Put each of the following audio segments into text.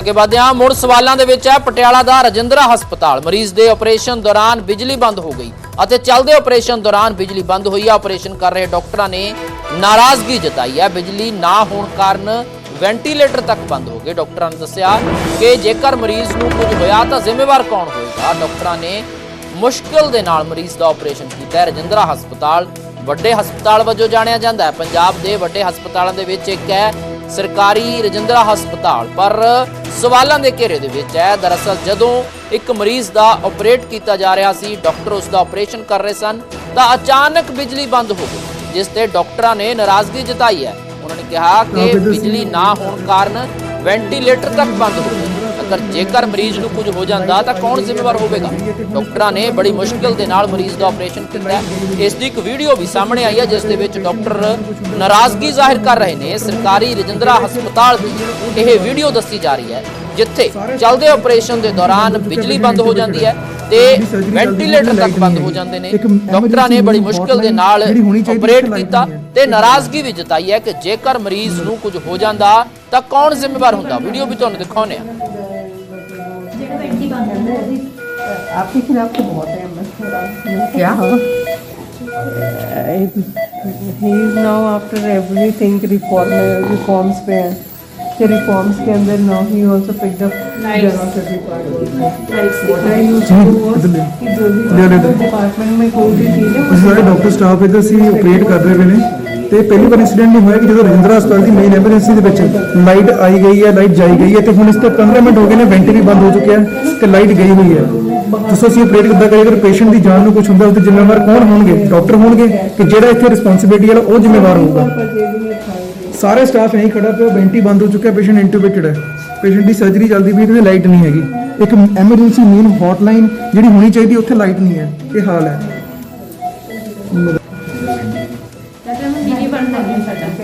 ਅੱਗੇ ਵਧਦੇ ਹਾਂ। ਮੁੜ ਸਵਾਲਾਂ ਦੇ ਵਿੱਚ ਹੈ, ਪਟਿਆਲਾ ਦਾ ਰਜਿੰਦਰਾ ਹਸਪਤਾਲ। ਮਰੀਜ਼ ਦੇ ਆਪਰੇਸ਼ਨ ਦੌਰਾਨ ਬਿਜਲੀ ਬੰਦ ਹੋ ਗਈ ਅਤੇ ਚੱਲਦੇ ਆਪਰੇਸ਼ਨ ਦੌਰਾਨ ਬਿਜਲੀ ਬੰਦ ਹੋਈ ਹੈ ਆਪਰੇਸ਼ਨ ਕਰ ਰਹੇ ਡਾਕਟਰਾਂ ਨੇ ਨਾਰਾਜ਼ਗੀ ਜਤਾਈ ਹੈ। ਬਿਜਲੀ ਨਾ ਹੋਣ ਕਾਰਨ ਵੈਂਟੀਲੇਟਰ ਤੱਕ ਬੰਦ ਹੋ ਗਏ। ਡਾਕਟਰਾਂ ਨੇ ਦੱਸਿਆ ਕਿ ਜੇਕਰ ਮਰੀਜ਼ ਨੂੰ ਕੁਝ ਹੋਇਆ ਤਾਂ ਜ਼ਿੰਮੇਵਾਰ ਕੌਣ ਹੋਏਗਾ? ਡਾਕਟਰਾਂ ਨੇ ਮੁਸ਼ਕਲ ਦੇ ਨਾਲ ਮਰੀਜ਼ ਦਾ ਆਪਰੇਸ਼ਨ ਕੀਤਾ ਰਜਿੰਦਰਾ ਹਸਪਤਾਲ ਵੱਡੇ ਹਸਪਤਾਲ ਵਜੋਂ ਜਾਣਿਆ ਜਾਂਦਾ ਹੈ। ਪੰਜਾਬ ਦੇ ਵੱਡੇ ਹਸਪਤਾਲਾਂ ਦੇ ਵਿੱਚ ਇੱਕ ਹੈ ਸਰਕਾਰੀ ਰਜਿੰਦਰਾ ਹਸਪਤਾਲ ਪਰ ਸਵਾਲਾਂ ਦੇ ਘੇਰੇ ਦੇ ਵਿੱਚ ਹੈ ਦਰਅਸਲ ਜਦੋਂ ਇੱਕ ਮਰੀਜ਼ ਦਾ ਆਪਰੇਟ ਕੀਤਾ ਜਾ ਰਿਹਾ ਸੀ ਡਾਕਟਰ ਉਸ ਦਾ ਆਪਰੇਸ਼ਨ ਕਰ ਰਹੇ ਸਨ ਤਾਂ ਅਚਾਨਕ ਬਿਜਲੀ ਬੰਦ ਹੋ ਗਈ ਜਿਸ ਤੇ ਡਾਕਟਰਾਂ ਨੇ ਨਾਰਾਜ਼ਗੀ ਜਤਾਈ ਹੈ। ਉਹਨਾਂ ਨੇ ਕਿਹਾ ਕਿ ਬਿਜਲੀ ਨਾ ਹੋਣ ਕਾਰਨ ਵੈਂਟੀਲੇਟਰ ਤੱਕ ਬੰਦ ਹੋ ਗਏ। ਅਗਰ ਜੇਕਰ ਮਰੀਜ਼ ਨੂੰ ਕੁਝ ਹੋ ਜਾਂਦਾ ਤਾਂ ਕੌਣ ਜ਼ਿੰਮੇਵਾਰ ਹੋਵੇਗਾ? ਡਾਕਟਰਾਂ ਨੇ ਬੜੀ ਮੁਸ਼ਕਲ ਦੇ ਨਾਲ ਮਰੀਜ਼ ਦਾ ਆਪਰੇਸ਼ਨ ਕੀਤਾ। ਇਸ ਦੀ ਇੱਕ ਵੀਡੀਓ ਵੀ ਸਾਹਮਣੇ ਆਈ ਹੈ, ਜਿਸ ਦੇ ਵਿੱਚ ਡਾਕਟਰ ਨਾਰਾਜ਼ਗੀ ਜ਼ਾਹਿਰ ਕਰ ਰਹੇ ਨੇ। ਸਰਕਾਰੀ ਰਜਿੰਦਰਾ ਹਸਪਤਾਲ ਦੀ ਇਹ ਵੀਡੀਓ ਦੱਸੀ ਜਾ ਰਹੀ ਹੈ, ਜਿੱਥੇ ਚੱਲਦੇ ਆਪਰੇਸ਼ਨ ਦੇ ਦੌਰਾਨ ਬਿਜਲੀ ਬੰਦ ਹੋ ਜਾਂਦੀ ਹੈ ਤੇ ਵੈਂਟੀਲੇਟਰ ਤੱਕ ਬੰਦ ਹੋ ਜਾਂਦੇ ਨੇ। ਡਾਕਟਰਾਂ ਨੇ ਬੜੀ ਮੁਸ਼ਕਲ ਦੇ ਨਾਲ ਆਪਰੇਟ ਕੀਤਾ ਤੇ ਨਾਰਾਜ਼ਗੀ ਵੀ ਜਤਾਈ ਹੈ ਕਿ ਜੇਕਰ ਮਰੀਜ਼ ਨੂੰ ਕੁਝ ਹੋ ਜਾਂਦਾ ਤਾਂ ਕੌਣ ਜ਼ਿੰਮੇਵਾਰ ਹੁੰਦਾ। ਵੀਡੀਓ ਵੀ ਤੁਹਾਨੂੰ ਦਿਖਾਉਂਦੇ ਆ कहते हैं जी आपके खिलाफ तो बहुत है मैं क्या हाँ he is now after every thing reform reforms पे हैं कि रिफॉर्म्स के अंदर now he also picked up department में कोई भी चीज़ है डॉक्टर स्टाफ इधर से ऑपरेट कर रहे हैं ਤੇ ਪਹਿਲੀ ਵਾਰ ਇਨਸੀਡੈਂਟ ਨਹੀਂ ਹੋਇਆ ਕਿ ਜਦੋਂ ਰਜਿੰਦਰਾ ਹਸਪਤਾਲ ਦੀ ਮੇਨ ਐਮਰਜੈਂਸੀ ਦੇ ਵਿੱਚ ਲਾਈਟ ਆਈ ਗਈ ਹੈ ਲਾਈਟ ਜਾਈ ਗਈ ਹੈ ਤੇ ਹੁਣ ਇਸ ਤੇ 15 ਮਿੰਟ ਹੋ ਗਏ ਨੇ ਵੈਂਟ ਵੀ ਬੰਦ ਹੋ ਚੁੱਕਿਆ ਹੈ ਤੇ ਲਾਈਟ ਗਈ ਹੋਈ ਹੈ। ਤੁਸੀਂ ਅਸੀਂ ਆਪਰੇਟ ਕਿੱਦਾਂ ਕਰੀਏ? ਅਗਰ ਪੇਸ਼ੈਂਟ ਦੀ ਜਾਨ ਨੂੰ ਕੁਝ ਹੁੰਦਾ ਉਸ ਤੇ ਜ਼ਿੰਮੇਵਾਰ ਕੌਣ ਹੋਣਗੇ? ਡਾਕਟਰ ਹੋਣਗੇ ਕਿ ਜਿਹੜਾ ਇੱਥੇ ਰਿਸਪੌਂਸਿਬਿਲਟੀ ਵਾਲਾ ਉਹ ਜ਼ਿੰਮੇਵਾਰ ਹੋਊਗਾ? ਸਾਰੇ ਸਟਾਫ ਇਹੀ ਖੜਾ ਪਿਆ ਵੈਂਟ ਹੀ ਬੰਦ ਹੋ ਚੁੱਕਿਆ ਪੇਸ਼ੈਂਟ ਇੰਟੂਬੇਟਡ ਹੈ। ਪੇਸ਼ੈਂਟ ਦੀ ਸਰਜਰੀ ਚੱਲਦੀ ਪਈ ਤੇ ਲਾਈਟ ਨਹੀਂ ਹੈਗੀ। ਇੱਕ ਐਮਰਜੈਂਸੀ ਮੇਨ ਹੌਟਲਾਈਨ ਜਿਹੜੀ ਹੋਣੀ ਚਾਹੀਦੀ, ਉੱਥੇ ਲਾਈਟ ਨਹੀਂ ਹੈ। ਇਹ ਹਾਲ ਹੈ।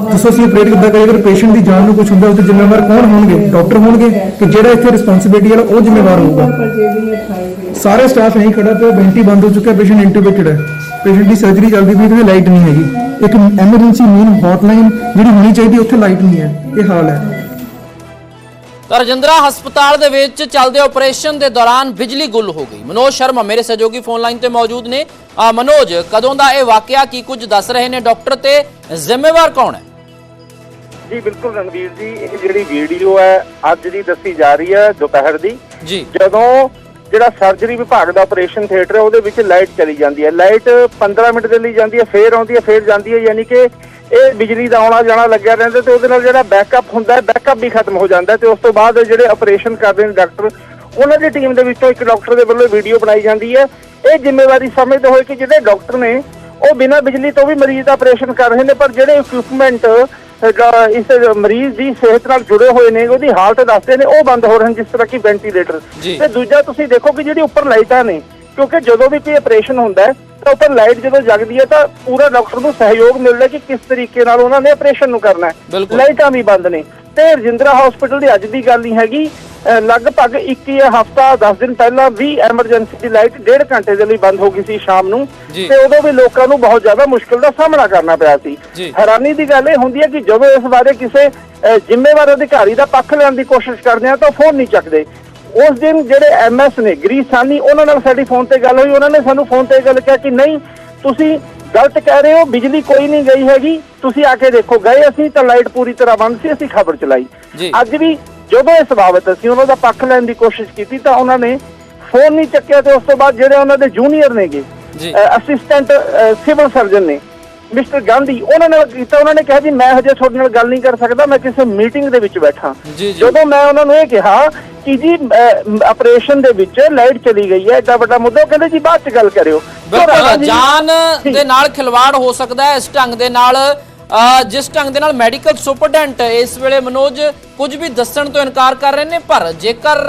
ਦੱਸੋ ਅਸੀਂ ਆਪਰੇਟ ਕਿੱਦਾਂ ਕਰੀਏ? ਅਗਰ ਪੇਸ਼ੈਂਟ ਦੀ ਜਾਨ ਨੂੰ ਕੁਝ ਹੁੰਦਾ, ਉਹਦੇ ਜ਼ਿੰਮੇਵਾਰ ਕੌਣ ਹੋਣਗੇ? ਡਾਕਟਰ ਹੋਣਗੇ ਕਿ ਜਿਹੜਾ ਇੱਥੇ ਰਿਸਪੌਂਸਿਬਿਲਟੀ ਵਾਲਾ ਉਹ ਜ਼ਿੰਮੇਵਾਰ ਹੋਊਗਾ? ਸਾਰੇ ਸਟਾਫ ਇਹੀ ਖੜਾ ਪਿਆ ਬੈਂਟੀ ਬੰਦ ਹੋ ਚੁੱਕਿਆ ਪੇਸ਼ੈਂਟ ਇੰਟੂਬੇਟਡ ਹੈ। ਪੇਸ਼ੈਂਟ ਦੀ ਸਰਜਰੀ ਚੱਲਦੀ ਪਈ ਤੇ ਲਾਈਟ ਨਹੀਂ ਹੈਗੀ। ਇੱਕ ਐਮਰਜੈਂਸੀ ਮੇਨ ਹੌਟਲਾਈਨ ਜਿਹੜੀ ਹੋਣੀ ਚਾਹੀਦੀ, ਉੱਥੇ ਲਾਈਟ ਨਹੀਂ ਹੈ। ਇਹ ਹਾਲ ਹੈ। ਤਾਂ ਰਜਿੰਦਰਾ ਹਸਪਤਾਲ ਦੇ ਵਿੱਚ ਚੱਲਦੇ ਆਪਰੇਸ਼ਨ ਦੇ ਦੌਰਾਨ ਬਿਜਲੀ ਗੁੱਲ ਹੋ ਗਈ। ਮਨੋਜ ਸ਼ਰਮਾ ਮੇਰੇ ਸਹਿਯੋਗੀ ਫੋਨ ਲਾਈਨ ਤੇ ਮੌਜੂਦ ਨੇ। ਆ ਮਨੋਜ ਕਦੋਂ ਦਾ ਇਹ ਵਾਕਿਆ? ਕੀ ਕੁਝ ਦੱਸ ਰਹੇ ਨੇ ਡਾਕਟਰ ਤੇ ਜ਼ਿੰਮੇਵਾਰ ਕੌਣ ਹੈ? ਜੀ ਬਿਲਕੁਲ ਰਣਵੀਰ ਜੀ ਇਹ ਜਿਹੜੀ ਵੀਡੀਓ ਹੈ ਅੱਜ ਦੀ ਦੱਸੀ ਜਾ ਰਹੀ ਹੈ ਦੁਪਹਿਰ ਦੀ। ਜੀ। ਜਦੋਂ ਜਿਹੜਾ ਸਰਜਰੀ ਵਿਭਾਗ ਦਾ ਆਪਰੇਸ਼ਨ ਥੀਏਟਰ ਹੈ ਉਹਦੇ ਵਿੱਚ ਲਾਈਟ ਚਲੀ ਜਾਂਦੀ ਹੈ। ਲਾਈਟ 15 ਮਿੰਟ ਦੇ ਲਈ ਜਾਂਦੀ ਹੈ ਫੇਰ ਆਉਂਦੀ ਹੈ ਫੇਰ ਜਾਂਦੀ ਹੈ ਯਾਨੀ ਕਿ ਇਹ ਬਿਜਲੀ ਦਾ ਆਉਣਾ ਜਾਣਾ ਲੱਗਿਆ ਰਹਿੰਦਾ ਤੇ ਉਹਦੇ ਨਾਲ ਜਿਹੜਾ ਬੈਕਅਪ ਹੁੰਦਾ ਹੈ ਬੈਕਅਪ ਵੀ ਖਤਮ ਹੋ ਜਾਂਦਾ ਤੇ ਉਸ ਤੋਂ ਬਾਅਦ ਜਿਹੜੇ ਆਪਰੇਸ਼ਨ ਕਰਦੇ ਨੇ ਡਾਕਟਰ ਉਹਨਾਂ ਦੀ ਟੀਮ ਦੇ ਵਿੱਚੋਂ ਇੱਕ ਡਾਕਟਰ ਦੇ ਵੱਲੋਂ ਵੀਡੀਓ ਬਣਾਈ ਜਾਂਦੀ ਹੈ ਇਹ ਜ਼ਿੰਮੇਵਾਰੀ ਸਮਝਦੇ ਹੋਏ ਕਿ ਜਿਹੜੇ ਡਾਕਟਰ ਨੇ ਉਹ ਬਿਨਾਂ ਬਿਜਲੀ ਤੋਂ ਵੀ ਮਰੀਜ਼ ਦਾ ਆਪਰੇਸ਼ਨ ਕਰ ਰਹੇ ਨੇ ਪਰ ਜਿਹੜੇ ਇਕਵਿਪਮੈਂਟ ਇਸ ਮਰੀਜ਼ ਦੀ ਸਿਹਤ ਨਾਲ ਜੁੜੇ ਹੋਏ ਨੇ ਉਹਦੀ ਹਾਲਤ ਦੱਸਦੇ ਨੇ ਉਹ ਬੰਦ ਹੋ ਰਹੇ ਨੇ ਜਿਸ ਤਰ੍ਹਾਂ ਕਿ ਵੈਂਟੀਲੇਟਰ। ਤੇ ਦੂਜਾ ਤੁਸੀਂ ਦੇਖੋ ਕਿ ਜਿਹੜੀ ਉੱਪਰ ਲਾਈਟਾਂ ਨੇ ਕਿਉਂਕਿ ਜਦੋਂ ਵੀ ਕੋਈ ਆਪਰੇਸ਼ਨ ਹੁੰਦਾ ਹੈ ਤਾਂ ਉੱਪਰ ਲਾਈਟ ਜਦੋਂ ਜਗਦੀ ਹੈ ਤਾਂ ਪੂਰਾ ਡਾਕਟਰ ਨੂੰ ਸਹਿਯੋਗ ਮਿਲਦਾ ਕਿ ਕਿਸ ਤਰੀਕੇ ਨਾਲ ਉਹਨਾਂ ਨੇ ਆਪਰੇਸ਼ਨ ਨੂੰ ਕਰਨਾ ਹੈ। ਲਾਈਟਾਂ ਵੀ ਬੰਦ ਨੇ ਤੇ ਰਜਿੰਦਰਾ ਹਸਪੀਟਲ ਦੀ ਅੱਜ ਦੀ ਗੱਲ ਨਹੀਂ ਹੈਗੀ ਲਗਭਗ 21 ਹਫਤਾ 10 ਦਿਨ ਪਹਿਲਾਂ ਵੀ ਐਮਰਜੈਂਸੀ ਦੀ ਲਾਈਟ ਡੇਢ ਘੰਟੇ ਦੇ ਲਈ ਬੰਦ ਹੋ ਗਈ ਸੀ ਸ਼ਾਮ ਨੂੰ। ਤੇ ਉਦੋਂ ਵੀ ਲੋਕਾਂ ਨੂੰ ਬਹੁਤ ਜ਼ਿਆਦਾ ਮੁਸ਼ਕਲ ਦਾ ਸਾਹਮਣਾ ਕਰਨਾ ਪਿਆ ਸੀ। ਹੈਰਾਨੀ ਦੀ ਗੱਲ ਇਹ ਹੁੰਦੀ ਹੈ ਕਿ ਜਦੋਂ ਇਸ ਬਾਰੇ ਕਿਸੇ ਜ਼ਿੰਮੇਵਾਰ ਅਧਿਕਾਰੀ ਦਾ ਪੱਖ ਲੈਣ ਦੀ ਕੋਸ਼ਿਸ਼ ਕਰਦੇ ਆ ਤਾਂ ਫੋਨ ਨਹੀਂ ਚੱਕਦੇ ਉਸ ਦਿਨ ਜਿਹੜੇ ਐਮਐਸ ਨੇ ਗ੍ਰੀਸ ਸਾਨੀ ਉਹਨਾਂ ਨਾਲ ਸਾਡੀ ਫੋਨ ਤੇ ਗੱਲ ਹੋਈ ਉਹਨਾਂ ਨੇ ਸਾਨੂੰ ਫੋਨ ਤੇ ਇਹ ਗੱਲ ਕਿਹਾ ਕਿ ਨਹੀਂ ਤੁਸੀਂ ਗਲਤ ਕਹਿ ਰਹੇ ਹੋ ਬਿਜਲੀ ਕੋਈ ਨਹੀਂ ਗਈ ਹੈਗੀ ਤੁਸੀਂ ਆ ਕੇ ਦੇਖੋ ਗਏ ਅਸੀਂ ਤਾਂ ਲਾਈਟ ਪੂਰੀ ਤਰ੍ਹਾਂ ਬੰਦ ਸੀ ਅਸੀਂ ਖਬਰ ਚਲਾਈ। ਅੱਜ ਵੀ ਜਦੋਂ ਇਸ ਬਾਬਤ ਅਸੀਂ ਉਹਨਾਂ ਦਾ ਪੱਖ ਲੈਣ ਦੀ ਕੋਸ਼ਿਸ਼ ਕੀਤੀ ਤਾਂ ਉਹਨਾਂ ਨੇ ਫੋਨ ਨਹੀਂ ਚੱਕਿਆ ਤੇ ਉਸ ਤੋਂ ਬਾਅਦ ਜਿਹੜੇ ਉਹਨਾਂ ਦੇ ਜੂਨੀਅਰ ਨੇਗੇ। ਅਸਿਸਟੈਂਟ ਸਿਵਲ ਸਰਜਨ ਨੇ ਮਿਸਟਰ ਗਾਂਧੀ ਉਹਨਾਂ ਨਾਲ ਕੀਤਾ ਉਹਨਾਂ ਨੇ ਕਿਹਾ ਜੀ ਮੈਂ ਹਜੇ ਤੁਹਾਡੇ ਨਾਲ ਗੱਲ ਨਹੀਂ ਕਰ ਸਕਦਾ ਮੈਂ ਕਿਸੇ ਮੀਟਿੰਗ ਦੇ ਵਿੱਚ ਬੈਠਾ। ਜਦੋਂ ਮੈਂ ਉਹਨਾਂ ਨੂੰ ਇਹ ਕਿਹਾ ਕਿ ਜੀ ਆਪਰੇਸ਼ਨ ਦੇ ਵਿੱਚ ਲਾਈਟ ਚਲੀ ਗਈ ਹੈ ਐਡਾ ਵੱਡਾ ਮੁੱਦਾ ਕਹਿੰਦੇ ਜੀ ਬਾਅਦ ਚ ਗੱਲ ਕਰਿਓ। ਬਿਲਕੁਲ ਜਾਨ ਦੇ ਨਾਲ ਖਿਲਵਾੜ ਹੋ ਸਕਦਾ ਹੈ ਇਸ ਢੰਗ ਦੇ ਨਾਲ ਜਿਸ ਢੰਗ ਦੇ ਨਾਲ ਮੈਡੀਕਲ ਸੁਪਰਡੈਂਟ ਇਸ ਵੇਲੇ ਮਨੋਜ ਕੁਝ ਵੀ ਦੱਸਣ ਤੋਂ ਇਨਕਾਰ ਕਰ ਰਹੇ ਨੇ ਪਰ ਜੇਕਰ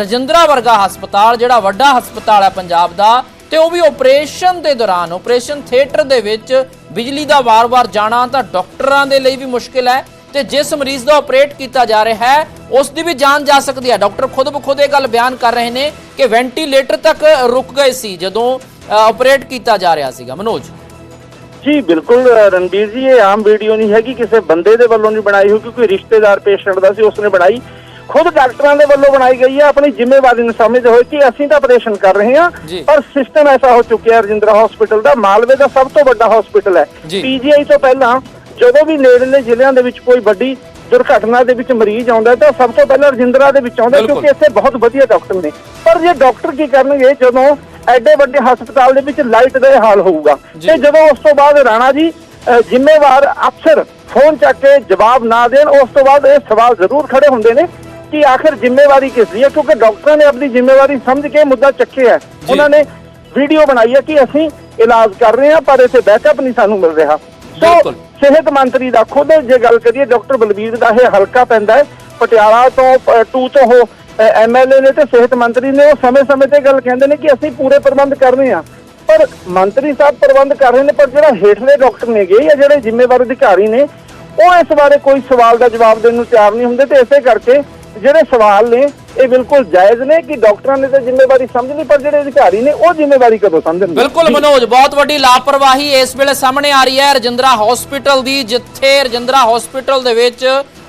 ਰਜਿੰਦਰਾ ਵਰਗਾ ਹਸਪਤਾਲ ਜਿਹੜਾ ਵੱਡਾ ਹਸਪਤਾਲ ਹੈ ਪੰਜਾਬ ਦਾ ਤੇ ਉਹ ਵੀ ਆਪਰੇਸ਼ਨ ਦੇ ਦੌਰਾਨ ਆਪਰੇਸ਼ਨ ਥੀਏਟਰ ਦੇ ਵਿੱਚ ਬਿਜਲੀ ਦਾ ਵਾਰ-ਵਾਰ ਜਾਣਾ ਤਾਂ ਡਾਕਟਰਾਂ ਦੇ ਲਈ ਵੀ ਮੁਸ਼ਕਿਲ ਹੈ ਤੇ ਜਿਸ ਮਰੀਜ਼ ਦਾ ਆਪਰੇਟ ਕੀਤਾ ਜਾ ਰਿਹਾ ਹੈ, ਉਸ ਦੀ ਵੀ ਜਾਨ ਜਾ ਸਕਦੀ ਹੈ। ਡਾਕਟਰ ਖੁਦ ਬਖੁਦ ਇਹ ਗੱਲ ਬਿਆਨ ਕਰ ਰਹੇ ਨੇ ਕਿ ਵੈਂਟੀਲੇਟਰ ਤੱਕ ਰੁਕ ਗਏ ਸੀ ਜਦੋਂ ਆਪਰੇਟ ਕੀਤਾ ਜਾ ਰਿਹਾ ਸੀਗਾ। ਮਨੋਜ? ਜੀ, ਬਿਲਕੁਲ, ਰਣਬੀਰ ਜੀ, ਇਹ ਆਮ ਵੀਡੀਓ ਨਹੀਂ ਹੈਗੀ। ਕਿਸੇ ਬੰਦੇ ਦੇ ਵੱਲੋਂ ਨਹੀਂ ਬਣਾਈ ਹੋਈ ਕੋਈ ਰਿਸ਼ਤੇਦਾਰ ਪੇਸ਼ੈਂਟ ਦਾ ਸੀ, ਉਸਨੇ ਬਣਾਈ। ਖੁਦ ਡਾਕਟਰਾਂ ਦੇ ਵੱਲੋਂ ਬਣਾਈ ਗਈ ਹੈ ਆਪਣੀ ਜ਼ਿੰਮੇਵਾਰੀ ਨੂੰ ਸਮਝਦੇ ਹੋਏ ਕਿ ਅਸੀਂ ਤਾਂ ਆਪਰੇਸ਼ਨ ਕਰ ਰਹੇ ਹਾਂ। ਪਰ ਸਿਸਟਮ ਐਸਾ ਹੋ ਚੁੱਕਿਆ ਹੈ ਰਜਿੰਦਰਾ ਹਸਪੀਟਲ ਦਾ ਮਾਲਵੇ ਦਾ ਸਭ ਤੋਂ ਵੱਡਾ ਹਸਪੀਟਲ ਹੈ। ਪੀਜੀਆਈ ਤੋਂ ਪਹਿਲਾਂ ਜਦੋਂ ਵੀ ਨੇੜਲੇ ਜ਼ਿਲ੍ਹਿਆਂ ਦੇ ਵਿੱਚ ਕੋਈ ਵੱਡੀ ਦੁਰਘਟਨਾ ਦੇ ਵਿੱਚ ਮਰੀਜ਼ ਆਉਂਦਾ ਤਾਂ ਸਭ ਤੋਂ ਪਹਿਲਾਂ ਰਜਿੰਦਰਾ ਦੇ ਵਿੱਚ ਆਉਂਦਾ। ਕਿਉਂਕਿ ਇੱਥੇ ਬਹੁਤ ਵਧੀਆ ਡਾਕਟਰ ਨੇ ਪਰ ਜੇ ਡਾਕਟਰ ਕੀ ਕਰਨਗੇ ਜਦੋਂ ਐਡੇ ਵੱਡੇ ਹਸਪਤਾਲ ਦੇ ਵਿੱਚ ਲਾਈਟ ਦਾ ਹਾਲ ਹੋਊਗਾ। ਤੇ ਜਦੋਂ ਉਸ ਤੋਂ ਬਾਅਦ ਰਾਣਾ ਜੀ ਜ਼ਿੰਮੇਵਾਰ ਅਫਸਰ ਫੋਨ ਚੱਕ ਕੇ ਜਵਾਬ ਨਾ ਦੇਣ ਉਸ ਤੋਂ ਬਾਅਦ ਇਹ ਸਵਾਲ ਜ਼ਰੂਰ ਖੜੇ ਹੁੰਦੇ ਨੇ ਕਿ ਆਖਿਰ ਜ਼ਿੰਮੇਵਾਰੀ ਕਿਸ ਦੀ ਹੈ? ਕਿਉਂਕਿ ਡਾਕਟਰਾਂ ਨੇ ਆਪਣੀ ਜ਼ਿੰਮੇਵਾਰੀ ਸਮਝ ਕੇ ਮੁੱਦਾ ਚੱਕਿਆ ਹੈ। ਉਹਨਾਂ ਨੇ ਵੀਡੀਓ ਬਣਾਈ ਹੈ ਕਿ ਅਸੀਂ ਇਲਾਜ ਕਰ ਰਹੇ ਹਾਂ ਪਰ ਇੱਥੇ ਬੈਕਅਪ ਨਹੀਂ ਸਾਨੂੰ ਮਿਲ ਰਿਹਾ। ਸੋ। ਸਿਹਤ ਮੰਤਰੀ ਦਾ ਖੁਦ ਜੇ ਗੱਲ ਕਰੀਏ ਡਾਕਟਰ ਬਲਬੀਰ ਦਾ ਇਹ ਹਲਕਾ ਪੈਂਦਾ ਹੈ। ਪਟਿਆਲਾ ਤੋਂ 2 ਤੋਂ ਉਹ ਐਮਐਲਏ ਨੇ ਤੇ ਸਿਹਤ ਮੰਤਰੀ ਨੇ ਉਹ ਸਮੇਂ-ਸਮੇਂ ਤੇ ਗੱਲ ਕਹਿੰਦੇ ਨੇ ਕਿ ਅਸੀਂ ਪੂਰੇ ਪ੍ਰਬੰਧ ਕਰ ਰਹੇ ਹਾਂ ਪਰ ਮੰਤਰੀ ਸਾਹਿਬ ਪ੍ਰਬੰਧ ਕਰ ਰਹੇ ਨੇ ਪਰ ਜਿਹੜਾ ਹੇਠਲੇ ਡਾਕਟਰ ਨੇਗੇ ਜਾਂ ਜਿਹੜੇ ਜ਼ਿੰਮੇਵਾਰ ਅਧਿਕਾਰੀ ਨੇ ਉਹ ਇਸ ਬਾਰੇ ਕੋਈ ਸਵਾਲ ਦਾ ਜਵਾਬ ਦੇਣ ਨੂੰ ਤਿਆਰ ਨਹੀਂ ਹੁੰਦੇ ਤੇ ਇਸੇ ਕਰਕੇ ਜਿਹੜੇ ਸਵਾਲ ਨੇ, ਇਹ ਬਿਲਕੁਲ ਜਾਇਜ਼ ਨੇ ਕਿ ਡਾਕਟਰਾਂ ਨੇ ਤਾਂ ਜ਼ਿੰਮੇਵਾਰੀ ਸਮਝ ਲਈ, ਪਰ ਜਿਹੜੇ ਅਧਿਕਾਰੀ ਨੇ, ਉਹ ਜ਼ਿੰਮੇਵਾਰੀ ਕਦੋਂ ਸਮਝਣਗੇ? ਬਿਲਕੁਲ ਮਨੋਜ, ਬਹੁਤ ਵੱਡੀ ਲਾਪਰਵਾਹੀ ਇਸ ਵੇਲੇ ਸਾਹਮਣੇ ਆ ਰਹੀ ਹੈ ਰਜਿੰਦਰਾ ਹਸਪੀਟਲ ਦੀ, ਜਿੱਥੇ ਰਜਿੰਦਰਾ ਹਸਪੀਟਲ ਦੇ ਵਿੱਚ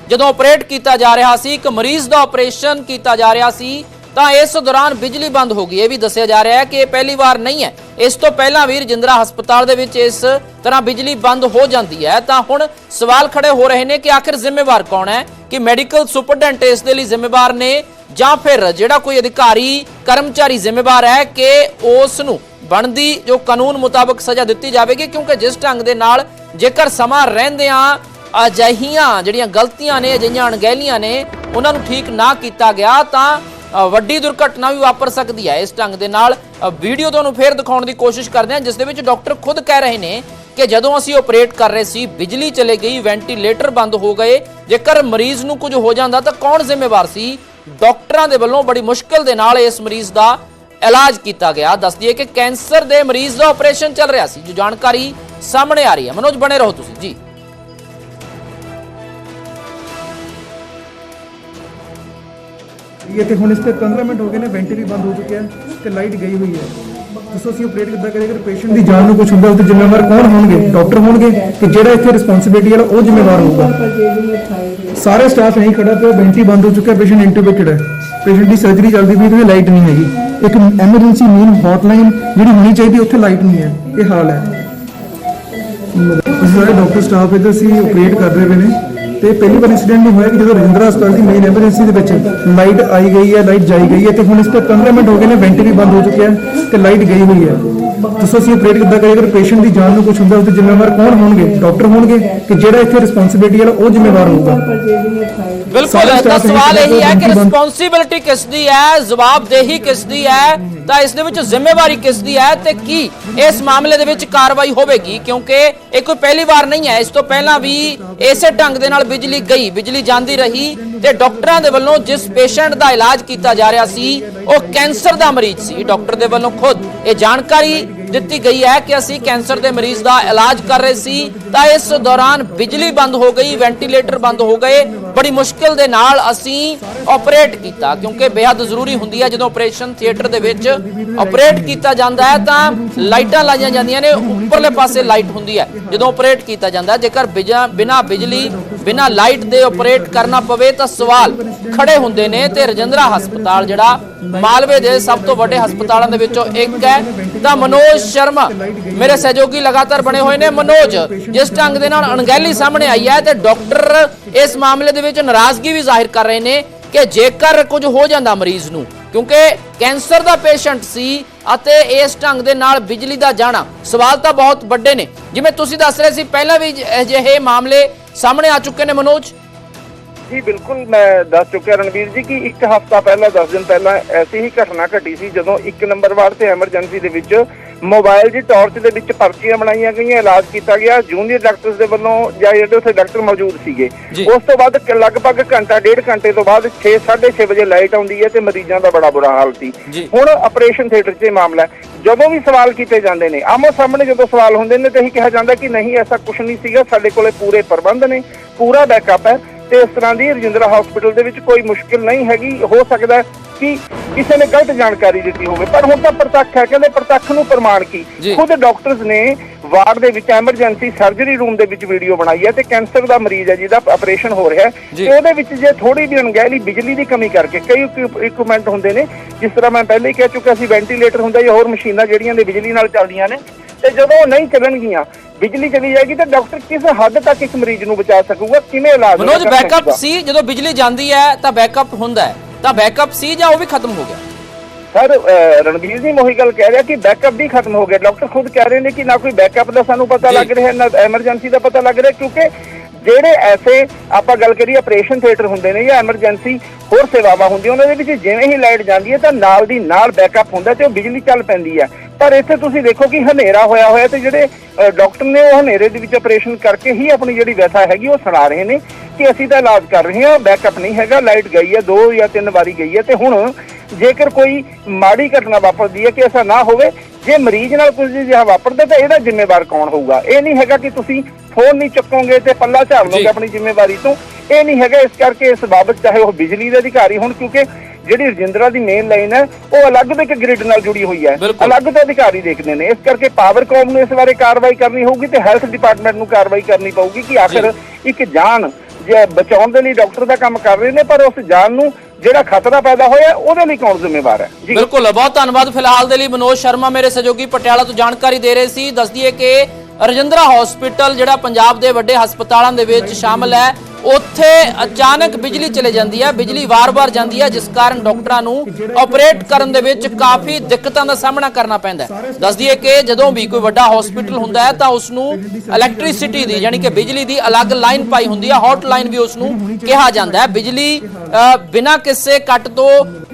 ਜਦੋਂ ਆਪਰੇਟ ਕੀਤਾ ਜਾ ਰਿਹਾ ਸੀ, ਇੱਕ ਮਰੀਜ਼ ਦਾ ਆਪਰੇਸ਼ਨ ਕੀਤਾ ਜਾ ਰਿਹਾ ਸੀ ਤਾਂ ਇਸ ਦੌਰਾਨ ਬਿਜਲੀ ਬੰਦ ਹੋ ਗਈ। ਇਹ ਵੀ ਦੱਸਿਆ ਜਾ ਰਿਹਾ ਹੈ ਕਿ ਇਹ ਪਹਿਲੀ ਵਾਰ ਨਹੀਂ ਹੈ। ਇਸ ਤੋਂ ਪਹਿਲਾਂ ਵੀ ਰਜਿੰਦਰਾ ਹਸਪਤਾਲ ਦੇ ਵਿੱਚ ਇਸ ਤਰ੍ਹਾਂ ਬਿਜਲੀ ਬੰਦ ਹੋ ਜਾਂਦੀ ਹੈ। ਤਾਂ ਹੁਣ ਸਵਾਲ ਖੜੇ ਹੋ ਰਹੇ ਨੇ ਕਿ ਆਖਿਰ ਜ਼ਿੰਮੇਵਾਰ ਕੌਣ ਹੈ? ਕਿ ਮੈਡੀਕਲ ਸੁਪਰਡੈਂਟ ਇਸ ਦੇ ਲਈ ਜ਼ਿੰਮੇਵਾਰ ਨੇ ਜਾਂ ਫਿਰ ਜਿਹੜਾ ਕੋਈ ਅਧਿਕਾਰੀ, ਕਰਮਚਾਰੀ ਜ਼ਿੰਮੇਵਾਰ ਹੈ ਕਿ ਉਸ ਨੂੰ ਬਣਦੀ ਜੋ ਕਾਨੂੰਨ ਮੁਤਾਬਕ ਸਜ਼ਾ ਦਿੱਤੀ ਜਾਵੇਗੀ? ਕਿਉਂਕਿ ਜਿਸ ਢੰਗ ਦੇ ਨਾਲ ਜੇਕਰ ਸਮਾਂ ਰਹਿੰਦਿਆਂ ਅਜਿਹੀਆਂ ਜਿਹੜੀਆਂ ਗਲਤੀਆਂ ਨੇ, ਅਜਿਹੀਆਂ ਅਣਗਹਿਲੀਆਂ ਨੇ, ਉਹਨਾਂ ਨੂੰ ਠੀਕ ਨਾ ਕੀਤਾ ਗਿਆ ਤਾਂ ਵੱਡੀ ਦੁਰਘਟਨਾ ਵੀ ਵਾਪਰ ਸਕਦੀ ਹੈ। ਇਸ ਢੰਗ ਦੇ ਨਾਲ ਵੀਡੀਓ ਤੁਹਾਨੂੰ ਫੇਰ ਦਿਖਾਉਣ ਦੀ ਕੋਸ਼ਿਸ਼ ਕਰਦੇ ਹਾਂ, ਜਿਸ ਦੇ ਵਿੱਚ ਡਾਕਟਰ ਖੁਦ ਕਹਿ ਰਹੇ ਨੇ ਕਿ ਜਦੋਂ ਅਸੀਂ ਆਪਰੇਟ ਕਰ ਰਹੇ ਸੀ, ਬਿਜਲੀ ਚਲੇ ਗਈ, ਵੈਂਟੀਲੇਟਰ ਬੰਦ ਹੋ ਗਏ, ਜੇਕਰ ਮਰੀਜ਼ ਨੂੰ ਕੁਝ ਹੋ ਜਾਂਦਾ ਤਾਂ ਕੌਣ ਜ਼ਿੰਮੇਵਾਰ ਸੀ? ਡਾਕਟਰਾਂ ਦੇ ਵੱਲੋਂ ਬੜੀ ਮੁਸ਼ਕਲ ਦੇ ਨਾਲ ਇਸ ਮਰੀਜ਼ ਦਾ ਇਲਾਜ ਕੀਤਾ ਗਿਆ। ਦੱਸ ਦਈਏ ਕਿ ਕੈਂਸਰ ਦੇ ਮਰੀਜ਼ ਦਾ ਆਪਰੇਸ਼ਨ ਚੱਲ ਰਿਹਾ ਸੀ। ਜੋ ਜਾਣਕਾਰੀ ਸਾਹਮਣੇ ਆ ਰਹੀ ਹੈ। ਮਨੋਜ, ਬਣੇ ਰਹੋ ਤੁਸੀਂ। ਜੀ। ਇਹ ਤੇ ਹੁਣ ਇਸ ਤੇ 15 ਮਿੰਟ ਹੋ ਗਏ ਨੇ ਵੈਂਟੀ ਵੀ ਬੰਦ ਹੋ ਚੁੱਕਿਆ ਤੇ ਲਾਈਟ ਗਈ ਹੋਈ ਹੈ। ਦੱਸੋ ਅਸੀਂ ਆਪਰੇਟ ਕਿੱਦਾਂ ਕਰੀਏ ਅਗਰ ਪੇਸ਼ੈਂਟ ਦੀ ਜਾਨ ਨੂੰ ਕੁਝ ਹੁੰਦਾ ਉਹਦੇ ਜ਼ਿੰਮੇਵਾਰ ਕੌਣ ਹੋਣਗੇ? ਡਾਕਟਰ ਹੋਣਗੇ? ਕਿ ਜਿਹੜਾ ਇੱਥੇ ਰਿਸਪੌਂਸਿਬਿਲਟੀ ਵਾਲਾ ਉਹ ਜ਼ਿੰਮੇਵਾਰ ਹੋਊਗਾ? ਸਾਰੇ ਸਟਾਫ ਨਹੀਂ ਖੜਾ ਪਿਆ ਵੈਂਟੀ ਬੰਦ ਹੋ ਚੁੱਕਿਆ ਪੇਸ਼ੈਂਟ ਇੰਟੂਬੇਟਡ ਹੈ। ਪੇਸ਼ੈਂਟ ਦੀ ਸਰਜਰੀ ਚੱਲਦੀ ਪਈ ਤੇ ਲਾਈਟ ਨਹੀਂ ਹੈਗੀ। ਇੱਕ ਐਮਰਜੈਂਸੀ ਮੇਨ ਹੌਟਲਾਈਨ ਜਿਹੜੀ ਹੋਣੀ ਚਾਹੀਦੀ ਉੱਥੇ ਲਾਈਟ ਨਹੀਂ ਹੈ। ਇਹ ਹਾਲ ਹੈ। ਸਾਰੇ ਡਾਕਟਰ ਸਟਾਫ ਇੱਧਰ ਅਸੀਂ ਆਪਰੇਟ ਕਰ ਰਹੇ ਨੇ। ਤੇ ਪਹਿਲੀ ਵਾਰ ਇਨਸੀਡੈਂਟ ਨਹੀਂ ਹੋਇਆ ਕਿ ਜਦੋਂ ਰਜਿੰਦਰਾ ਹਸਪਤਾਲ ਦੀ ਮੇਨ ਐਮਰਜੈਂਸੀ ਦੇ ਵਿੱਚ ਲਾਈਟ ਆਈ ਗਈ ਹੈ ਲਾਈਟ ਜਾਈ ਗਈ ਹੈ ਤੇ ਹੁਣ ਇਸ ਤੇ 15 ਮਿੰਟ ਹੋ ਗਏ ਨੇ ਵੈਂਟੀ ਵੀ ਬੰਦ ਹੋ ਚੁੱਕਿਆ ਹੈ ਤੇ ਲਾਈਟ ਗਈ ਹੋਈ ਹੈ। ਦੱਸੋ ਅਸੀਂ ਆਪਰੇਟ ਕਿੱਦਾਂ ਕਰੀਏ? ਅਗਰ ਪੇਸ਼ੈਂਟ ਦੀ ਜਾਨ ਨੂੰ ਕੁਝ ਹੁੰਦਾ ਉਹਦੇ ਜ਼ਿੰਮੇਵਾਰ ਕੌਣ ਹੋਣਗੇ? ਡਾਕਟਰ ਹੋਣਗੇ ਕਿ ਜਿਹੜਾ ਇੱਥੇ ਰਿਸਪੌਂਸਿਬਿਲਟੀ ਵਾਲਾ ਉਹ ਜ਼ਿੰਮੇਵਾਰ ਹੋਊਗਾ? ਬਿਲਕੁਲ ਤਾਂ ਸਵਾਲ ਇਹੀ ਹੈ ਕਿ ਰਿਸਪੌਂਸਿਬਿਲਟੀ ਕਿਸ ਦੀ ਹੈ? ਜਵਾਬਦੇਹੀ ਕਿਸ ਦੀ ਹੈ? ਤਾਂ ਇਸ ਦੇ ਵਿੱਚ ਜ਼ਿੰਮੇਵਾਰੀ ਕਿਸ ਦੀ ਹੈ ਤੇ ਕੀ ਇਸ ਮਾਮਲੇ ਦੇ ਵਿੱਚ ਕਾਰਵਾਈ ਹੋਵੇਗੀ? ਕਿਉਂਕਿ ਇਹ ਕੋਈ ਪਹਿਲੀ ਵਾਰ ਨਹੀਂ ਹੈ। ਇਸ ਤੋਂ ਪਹਿਲਾਂ ਵੀ ਇਸੇ ਢੰਗ ਦੇ ਨਾਲ ਬਿਜਲੀ ਗਈ, ਬਿਜਲੀ ਜਾਂਦੀ ਰਹੀ ਤੇ ਡਾਕਟਰਾਂ ਦੇ ਵੱਲੋਂ ਜਿਸ ਪੇਸ਼ੈਂਟ ਦਾ ਇਲਾਜ ਕੀਤਾ ਜਾ ਰਿਹਾ ਸੀ, ਉਹ ਕੈਂਸਰ ਦਾ ਮਰੀਜ਼ ਸੀ। ਡਾਕਟਰ ਦੇ ਵੱਲੋਂ ਖੁਦ। ਇਹ ਜਾਣਕਾਰੀ ਦਿੱਤੀ ਗਈ ਹੈ ਕਿ ਅਸੀਂ ਕੈਂਸਰ ਦੇ ਮਰੀਜ਼ ਦਾ ਇਲਾਜ ਕਰ ਰਹੇ ਸੀ, ਤਾਂ ਇਸ ਦੌਰਾਨ ਬਿਜਲੀ ਬੰਦ ਹੋ ਗਈ, ਵੈਂਟੀਲੇਟਰ ਬੰਦ ਹੋ ਗਏ। ਬੜੀ ਮੁਸ਼ਕਿਲ ਦੇ ਨਾਲ ਅਸੀਂ ਆਪਰੇਟ ਕੀਤਾ, ਕਿਉਂਕਿ ਬੇहद ਜ਼ਰੂਰੀ ਹੁੰਦੀ ਹੈ ਜਦੋਂ ਆਪਰੇਸ਼ਨ ਥੀਏਟਰ ਦੇ ਵਿੱਚ ਆਪਰੇਟ ਕੀਤਾ ਜਾਂਦਾ ਹੈ, ਤਾਂ ਲਾਈਟਾਂ ਲਾਈਆਂ ਜਾਂਦੀਆਂ ਨੇ, ਉੱਪਰਲੇ ਪਾਸੇ ਲਾਈਟ ਹੁੰਦੀ ਹੈ। ਜਦੋਂ ਆਪਰੇਟ ਕੀਤਾ ਜਾਂਦਾ ਹੈ ਜੇਕਰ ਬਿਜਾ- ਬਿਨਾਂ ਬਿਜਲੀ, ਬਿਨਾਂ ਲਾਈਟ ਦੇ ਆਪਰੇਟ ਕਰਨਾ ਪਵੇ, ਤਾਂ ਸਵਾਲ ਖੜੇ ਹੁੰਦੇ ਨੇ ਤੇ ਰਜਿੰਦਰਾ ਹਸਪਤਾਲ ਜਿਹੜਾ ਮਾਲਵੇ ਦੇ ਸਭ ਤੋਂ ਵੱਡੇ ਹਸਪਤਾਲਾਂ ਦੇ ਵਿੱਚੋਂ ਇੱਕ ਹੈ। ਤਾਂ ਮਨੋਜ ਸ਼ਰਮਾ, ਮੇਰੇ ਸਹਿਯੋਗੀ ਲਗਾਤਾਰ ਬਣੇ ਹੋਏ ਨੇ। ਮਨੋਜ, ਜਿਸ ਢੰਗ ਦੇ ਨਾਲ ਅਣਗਹਿਲੀ ਸਾਹਮਣੇ ਆਈ ਹੈ ਤੇ ਡਾਕਟਰ ਇਸ ਮਾਮਲੇ ਦੇ ਵਿੱਚ ਨਾਰਾਜ਼ਗੀ ਵੀ ਜ਼ਾਹਿਰ ਕਰ ਰਹੇ ਨੇ ਕਿ ਜੇਕਰ ਕੁਝ ਹੋ ਜਾਂਦਾ ਮਰੀਜ਼ ਨੂੰ, ਕਿਉਂਕਿ ਕੈਂਸਰ ਦਾ ਪੇਸ਼ੈਂਟ ਸੀ ਅਤੇ ਇਸ ਢੰਗ ਦੇ ਨਾਲ ਬਿਜਲੀ ਦਾ ਜਾਣਾ ਸਵਾਲ ਤਾਂ ਬਹੁਤ ਵੱਡੇ ਨੇ। ਜਿਵੇਂ ਤੁਸੀਂ ਦੱਸ ਰਹੇ ਸੀ, ਪਹਿਲਾਂ ਵੀ ਅਜਿਹੇ ਮਾਮਲੇ ਸਾਹਮਣੇ ਆ ਚੁੱਕੇ ਨੇ ਮਨੋਜ। ਜੀ ਬਿਲਕੁਲ ਮੈਂ ਦੱਸ ਚੁੱਕਿਆ ਰਣਵੀਰ ਜੀ ਕਿ ਇੱਕ ਹਫ਼ਤਾ ਪਹਿਲਾਂ 10 ਦਿਨ ਪਹਿਲਾਂ ਐਸੀ ਹੀ ਘਟਨਾ ਘਟੀ ਸੀ ਜਦੋਂ ਇੱਕ ਨੰਬਰ ਵਾਰਡ ਤੇ ਐਮਰਜੈਂਸੀ ਦੇ ਵਿੱਚ ਮੋਬਾਈਲ ਦੀ ਟਾਰਚ ਦੇ ਵਿੱਚ ਪਰਚੀਆਂ ਬਣਾਈਆਂ ਗਈਆਂ ਇਲਾਜ ਕੀਤਾ ਗਿਆ ਜੂਨੀਅਰ ਡਾਕਟਰਸ ਦੇ ਵੱਲੋਂ ਜਾਂ ਜਿਹੜੇ ਉੱਥੇ ਡਾਕਟਰ ਮੌਜੂਦ ਸੀਗੇ। ਉਸ ਤੋਂ ਬਾਅਦ ਲਗਭਗ ਘੰਟਾ ਡੇਢ ਘੰਟੇ ਤੋਂ ਬਾਅਦ 6 6:30 ਵਜੇ ਲਾਈਟ ਆਉਂਦੀ ਹੈ ਤੇ ਮਰੀਜ਼ਾਂ ਦਾ ਬੜਾ ਬੁਰਾ ਹਾਲ ਸੀ। ਹੁਣ ਆਪਰੇਸ਼ਨ ਥੀਏਟਰ 'ਚ ਇਹ ਮਾਮਲਾ ਹੈ। ਜਦੋਂ ਵੀ ਸਵਾਲ ਕੀਤੇ ਜਾਂਦੇ ਨੇ ਆਮੋ ਸਾਹਮਣੇ ਜਦੋਂ ਸਵਾਲ ਹੁੰਦੇ ਨੇ ਤੇ ਇਹੀ ਕਿਹਾ ਜਾਂਦਾ ਕਿ ਨਹੀਂ ਐਸਾ ਕੁਝ ਨਹੀਂ ਸੀਗਾ ਸਾਡੇ ਕੋਲੇ ਪੂਰੇ ਪ੍ਰਬੰਧ ਨੇ ਪੂਰਾ ਬੈਕਅਪ ਹੈ ਤੇ ਇਸ ਤਰ੍ਹਾਂ ਦੀ ਰਜਿੰਦਰਾ ਹਸਪੀਟਲ ਦੇ ਵਿੱਚ ਕੋਈ ਮੁਸ਼ਕਿਲ ਨਹੀਂ ਹੈਗੀ ਹੋ ਸਕਦਾ ਕਿ ਕਿਸੇ ਨੇ ਗਲਤ ਜਾਣਕਾਰੀ ਦਿੱਤੀ ਹੋਵੇ ਪਰ ਹੁਣ ਤਾਂ ਪ੍ਰਤੱਖ ਹੈ ਕਹਿੰਦੇ ਪ੍ਰਤੱਖ ਨੂੰ ਪ੍ਰਮਾਣ ਕੀ। ਖੁਦ ਡਾਕਟਰਸ ਨੇ ਵਾਰਡ ਦੇ ਵਿੱਚ ਐਮਰਜੈਂਸੀ ਸਰਜਰੀ ਰੂਮ ਦੇ ਵਿੱਚ ਵੀਡੀਓ ਬਣਾਈ ਹੈ ਤੇ ਕੈਂਸਰ ਦਾ ਮਰੀਜ਼ ਹੈ ਜਿਹਦਾ ਆਪਰੇਸ਼ਨ ਹੋ ਰਿਹਾ ਹੈ। ਤੇ ਉਹਦੇ ਵਿੱਚ ਜੇ ਥੋੜੀ ਵੀ ਅਣਗਹਿਲੀ ਬਿਜਲੀ ਦੀ ਕਮੀ ਕਰਕੇ ਕਈ ਇਕਵਿਪਮੈਂਟ ਹੁੰਦੇ ਨੇ ਜਿਸ ਤਰ੍ਹਾਂ ਮੈਂ ਪਹਿਲੇ ਹੀ ਕਹਿ ਚੁੱਕਾ ਸੀ ਵੈਂਟੀਲੇਟਰ ਹੁੰਦਾ ਜਾਂ ਹੋਰ ਮਸ਼ੀਨਾਂ ਜਿਹੜੀਆਂ ਨੇ ਬਿਜਲੀ ਨਾਲ ਚੱਲਦੀਆਂ ਨੇ ਤੇ ਜਦੋਂ ਉਹ ਨਹੀਂ ਚੱਲਣਗੀਆਂ ਬਿਜਲੀ ਚਲੀ ਜਾਏਗੀ ਤਾਂ ਡਾਕਟਰ ਕਿਸ ਹੱਦ ਤੱਕ ਇਸ ਮਰੀਜ਼ ਨੂੰ ਬਚਾ ਸਕੂਗਾ? ਕਿਵੇਂ ਇਲਾਜ ਮਨੋਜ ਬੈਕਅਪ? ਸੀ ਜਦੋਂ ਬਿਜਲੀ ਜਾਂਦੀ ਹੈ ਤਾਂ ਬੈਕਅਪ ਹੁੰਦਾ ਹੈ। ਤਾਂ ਬੈਕਅਪ ਸੀ ਜਾਂ ਉਹ ਵੀ ਖਤਮ ਹੋ ਗਿਆ? ਸਰ ਅਹ, ਰਣਬੀਰ ਜੀ ਮੋਹੀ ਗੱਲ ਕਹਿ ਰਿਹਾ ਕਿ ਬੈਕਅਪ ਵੀ ਖਤਮ ਹੋ ਗਿਆ। ਡਾਕਟਰ ਖੁਦ ਕਹਿ ਰਹੇ ਨੇ ਕਿ ਨਾ ਕੋਈ ਬੈਕਅਪ ਦਾ ਸਾਨੂੰ ਪਤਾ। ਲੱਗ ਰਿਹਾ ਨਾ ਐਮਰਜੈਂਸੀ ਦਾ ਪਤਾ ਲੱਗ ਰਿਹਾ ਕਿਉਂਕਿ ਜਿਹੜੇ ਐਸੇ ਆਪਾਂ ਗੱਲ ਕਰੀਏ ਆਪਰੇਸ਼ਨ ਥੀਏਟਰ ਹੁੰਦੇ ਨੇ ਜਾਂ ਐਮਰਜੈਂਸੀ ਹੋਰ ਸੇਵਾਵਾਂ ਹੁੰਦੀਆਂ ਉਹਨਾਂ ਦੇ ਵਿੱਚ ਜਿਵੇਂ ਹੀ ਲਾਈਟ ਜਾਂਦੀ ਹੈ ਤਾਂ ਨਾਲ ਦੀ ਨਾਲ ਬੈਕਅਪ ਹੁੰਦਾ ਤੇ ਉਹ ਬਿਜਲੀ ਚੱਲ ਪੈਂਦੀ ਹੈ। ਪਰ ਇੱਥੇ ਤੁਸੀਂ ਦੇਖੋ ਕਿ ਹਨੇਰਾ ਹੋਇਆ ਹੋਇਆ ਤੇ ਜਿਹੜੇ ਡਾਕਟਰ ਨੇ ਉਹ ਹਨੇਰੇ ਦੇ ਵਿੱਚ ਆਪਰੇਸ਼ਨ ਕਰਕੇ ਹੀ ਆਪਣੀ ਜਿਹੜੀ ਵਿਥਾ ਹੈਗੀ ਉਹ ਸੁਣਾ ਰਹੇ ਨੇ ਕਿ ਅਸੀਂ ਤਾਂ ਇਲਾਜ ਕਰ ਰਹੇ ਹਾਂ ਬੈਕਅਪ ਨਹੀਂ ਹੈਗਾ ਲਾਈਟ ਗਈ ਹੈ ਦੋ ਜਾਂ ਤਿੰਨ ਵਾਰੀ ਗਈ ਹੈ ਤੇ ਹੁਣ ਜੇਕਰ ਕੋਈ ਮਾੜੀ ਘਟਨਾ ਵਾਪਰਦੀ ਹੈ ਕਿ ਐਸਾ ਨਾ ਹੋਵੇ ਜੇ ਮਰੀਜ਼ ਨਾਲ ਕੁਝ ਜਿਹਾ ਵਾਪਰਦਾ ਤਾਂ ਇਹਦਾ ਜ਼ਿੰਮੇਵਾਰ ਕੌਣ ਹੋਊਗਾ ਇਹ ਨਹੀਂ ਹੈਗਾ ਕਿ ਤੁਸੀਂ ਫੋਨ ਨਹੀਂ ਚੱਕੋਗੇ ਤੇ ਪੱਲਾ ਝਾੜ। ਲਓਗੇ ਆਪਣੀ ਜ਼ਿੰਮੇਵਾਰੀ ਤੋਂ ਇਹ ਨਹੀਂ ਹੈਗਾ ਇਸ ਕਰਕੇ ਇਸ ਬਾਬਤ ਚਾਹੇ ਉਹ ਬਿਜਲੀ ਦੇ ਅਧਿਕਾਰੀ ਹੋਣ ਕਿਉਂਕਿ ਜਿਹੜੀ ਰਜਿੰਦਰਾ ਦੀ ਮੇਨ ਲਾਈਨ ਹੈ ਉਹ ਅਲੱਗ ਤੋਂ ਇੱਕ ਗ੍ਰਿਡ ਨਾਲ ਜੁੜੀ ਹੋਈ ਹੈ। ਅਲੱਗ ਤੋਂ ਅਧਿਕਾਰੀ ਦੇਖਦੇ ਨੇ। ਇਸ ਕਰਕੇ ਪਾਵਰਕਾਮ ਨੂੰ ਇਸ ਬਾਰੇ ਕਾਰਵਾਈ ਕਰਨੀ ਹੋਊਗੀ ਤੇ ਹੈਲਥ ਡਿਪਾਰਟਮੈਂਟ ਨੂੰ ਕਾਰਵਾਈ ਕਰਨੀ ਪਊਗੀ ਕਿ ਆਖਰ ਇੱਕ ਜਾਨ ਜੇ ਬਚਾਉਣ ਦੇ ਲਈ ਡਾਕਟਰ ਦਾ ਕੰਮ ਕਰ ਰਹੇ ਨੇ ਪਰ ਉਸ ਜਾਨ ਨੂੰ ਜਿਹੜਾ ਖਤਰਾ ਪੈਦਾ ਹੋਇਆ ਉਹਦੇ ਲਈ ਕੌਣ ਜ਼ਿੰਮੇਵਾਰ ਹੈ? ਜੀ। ਬਿਲਕੁਲ। ਬਹੁਤ ਧੰਨਵਾਦ ਫਿਲਹਾਲ ਦੇ ਲਈ ਮਨੋਜ ਸ਼ਰਮਾ ਮੇਰੇ ਸਹਿਯੋਗੀ ਪਟਿਆਲਾ ਤੋਂ ਜਾਣਕਾਰੀ ਦੇ ਰਹੇ ਸੀ। ਦੱਸ ਦਈਏ ਕਿ ਰਜਿੰਦਰਾ ਹਸਪੀਟਲ ਜਿਹੜਾ ਪੰਜਾਬ ਦੇ ਵੱਡੇ ਹਸਪਤਾਲਾਂ ਦੇ ਵਿੱਚ ਸ਼ਾਮਲ ਹੈ ਉੱਥੇ ਅਚਾਨਕ ਬਿਜਲੀ ਚਲੇ ਜਾਂਦੀ ਹੈ ਬਿਜਲੀ ਵਾਰ-ਵਾਰ ਜਾਂਦੀ ਹੈ ਜਿਸ ਕਾਰਨ ਡਾਕਟਰਾਂ ਨੂੰ ਆਪਰੇਟ ਕਰਨ ਦੇ ਵਿੱਚ ਕਾਫੀ ਦਿੱਕਤਾਂ ਦਾ ਸਾਹਮਣਾ ਕਰਨਾ ਪੈਂਦਾ ਹੈ। ਦੱਸ ਦਈਏ ਕਿ ਜਦੋਂ ਵੀ ਕੋਈ ਵੱਡਾ ਹਸਪੀਟਲ ਹੁੰਦਾ ਹੈ, ਤਾਂ ਉਸ ਨੂੰ ਇਲੈਕਟ੍ਰਿਸਿਟੀ ਦੀ, ਯਾਨੀ ਕਿ ਬਿਜਲੀ ਦੀ ਅਲੱਗ ਲਾਈਨ ਪਾਈ ਹੁੰਦੀ ਹੈ ਹੌਟ ਲਾਈਨ ਵੀ ਉਸ ਨੂੰ ਕਿਹਾ ਜਾਂਦਾ ਹੈ। ਬਿਜਲੀ ਬਿਨਾਂ ਕਿਸੇ ਕੱਟ ਤੋਂ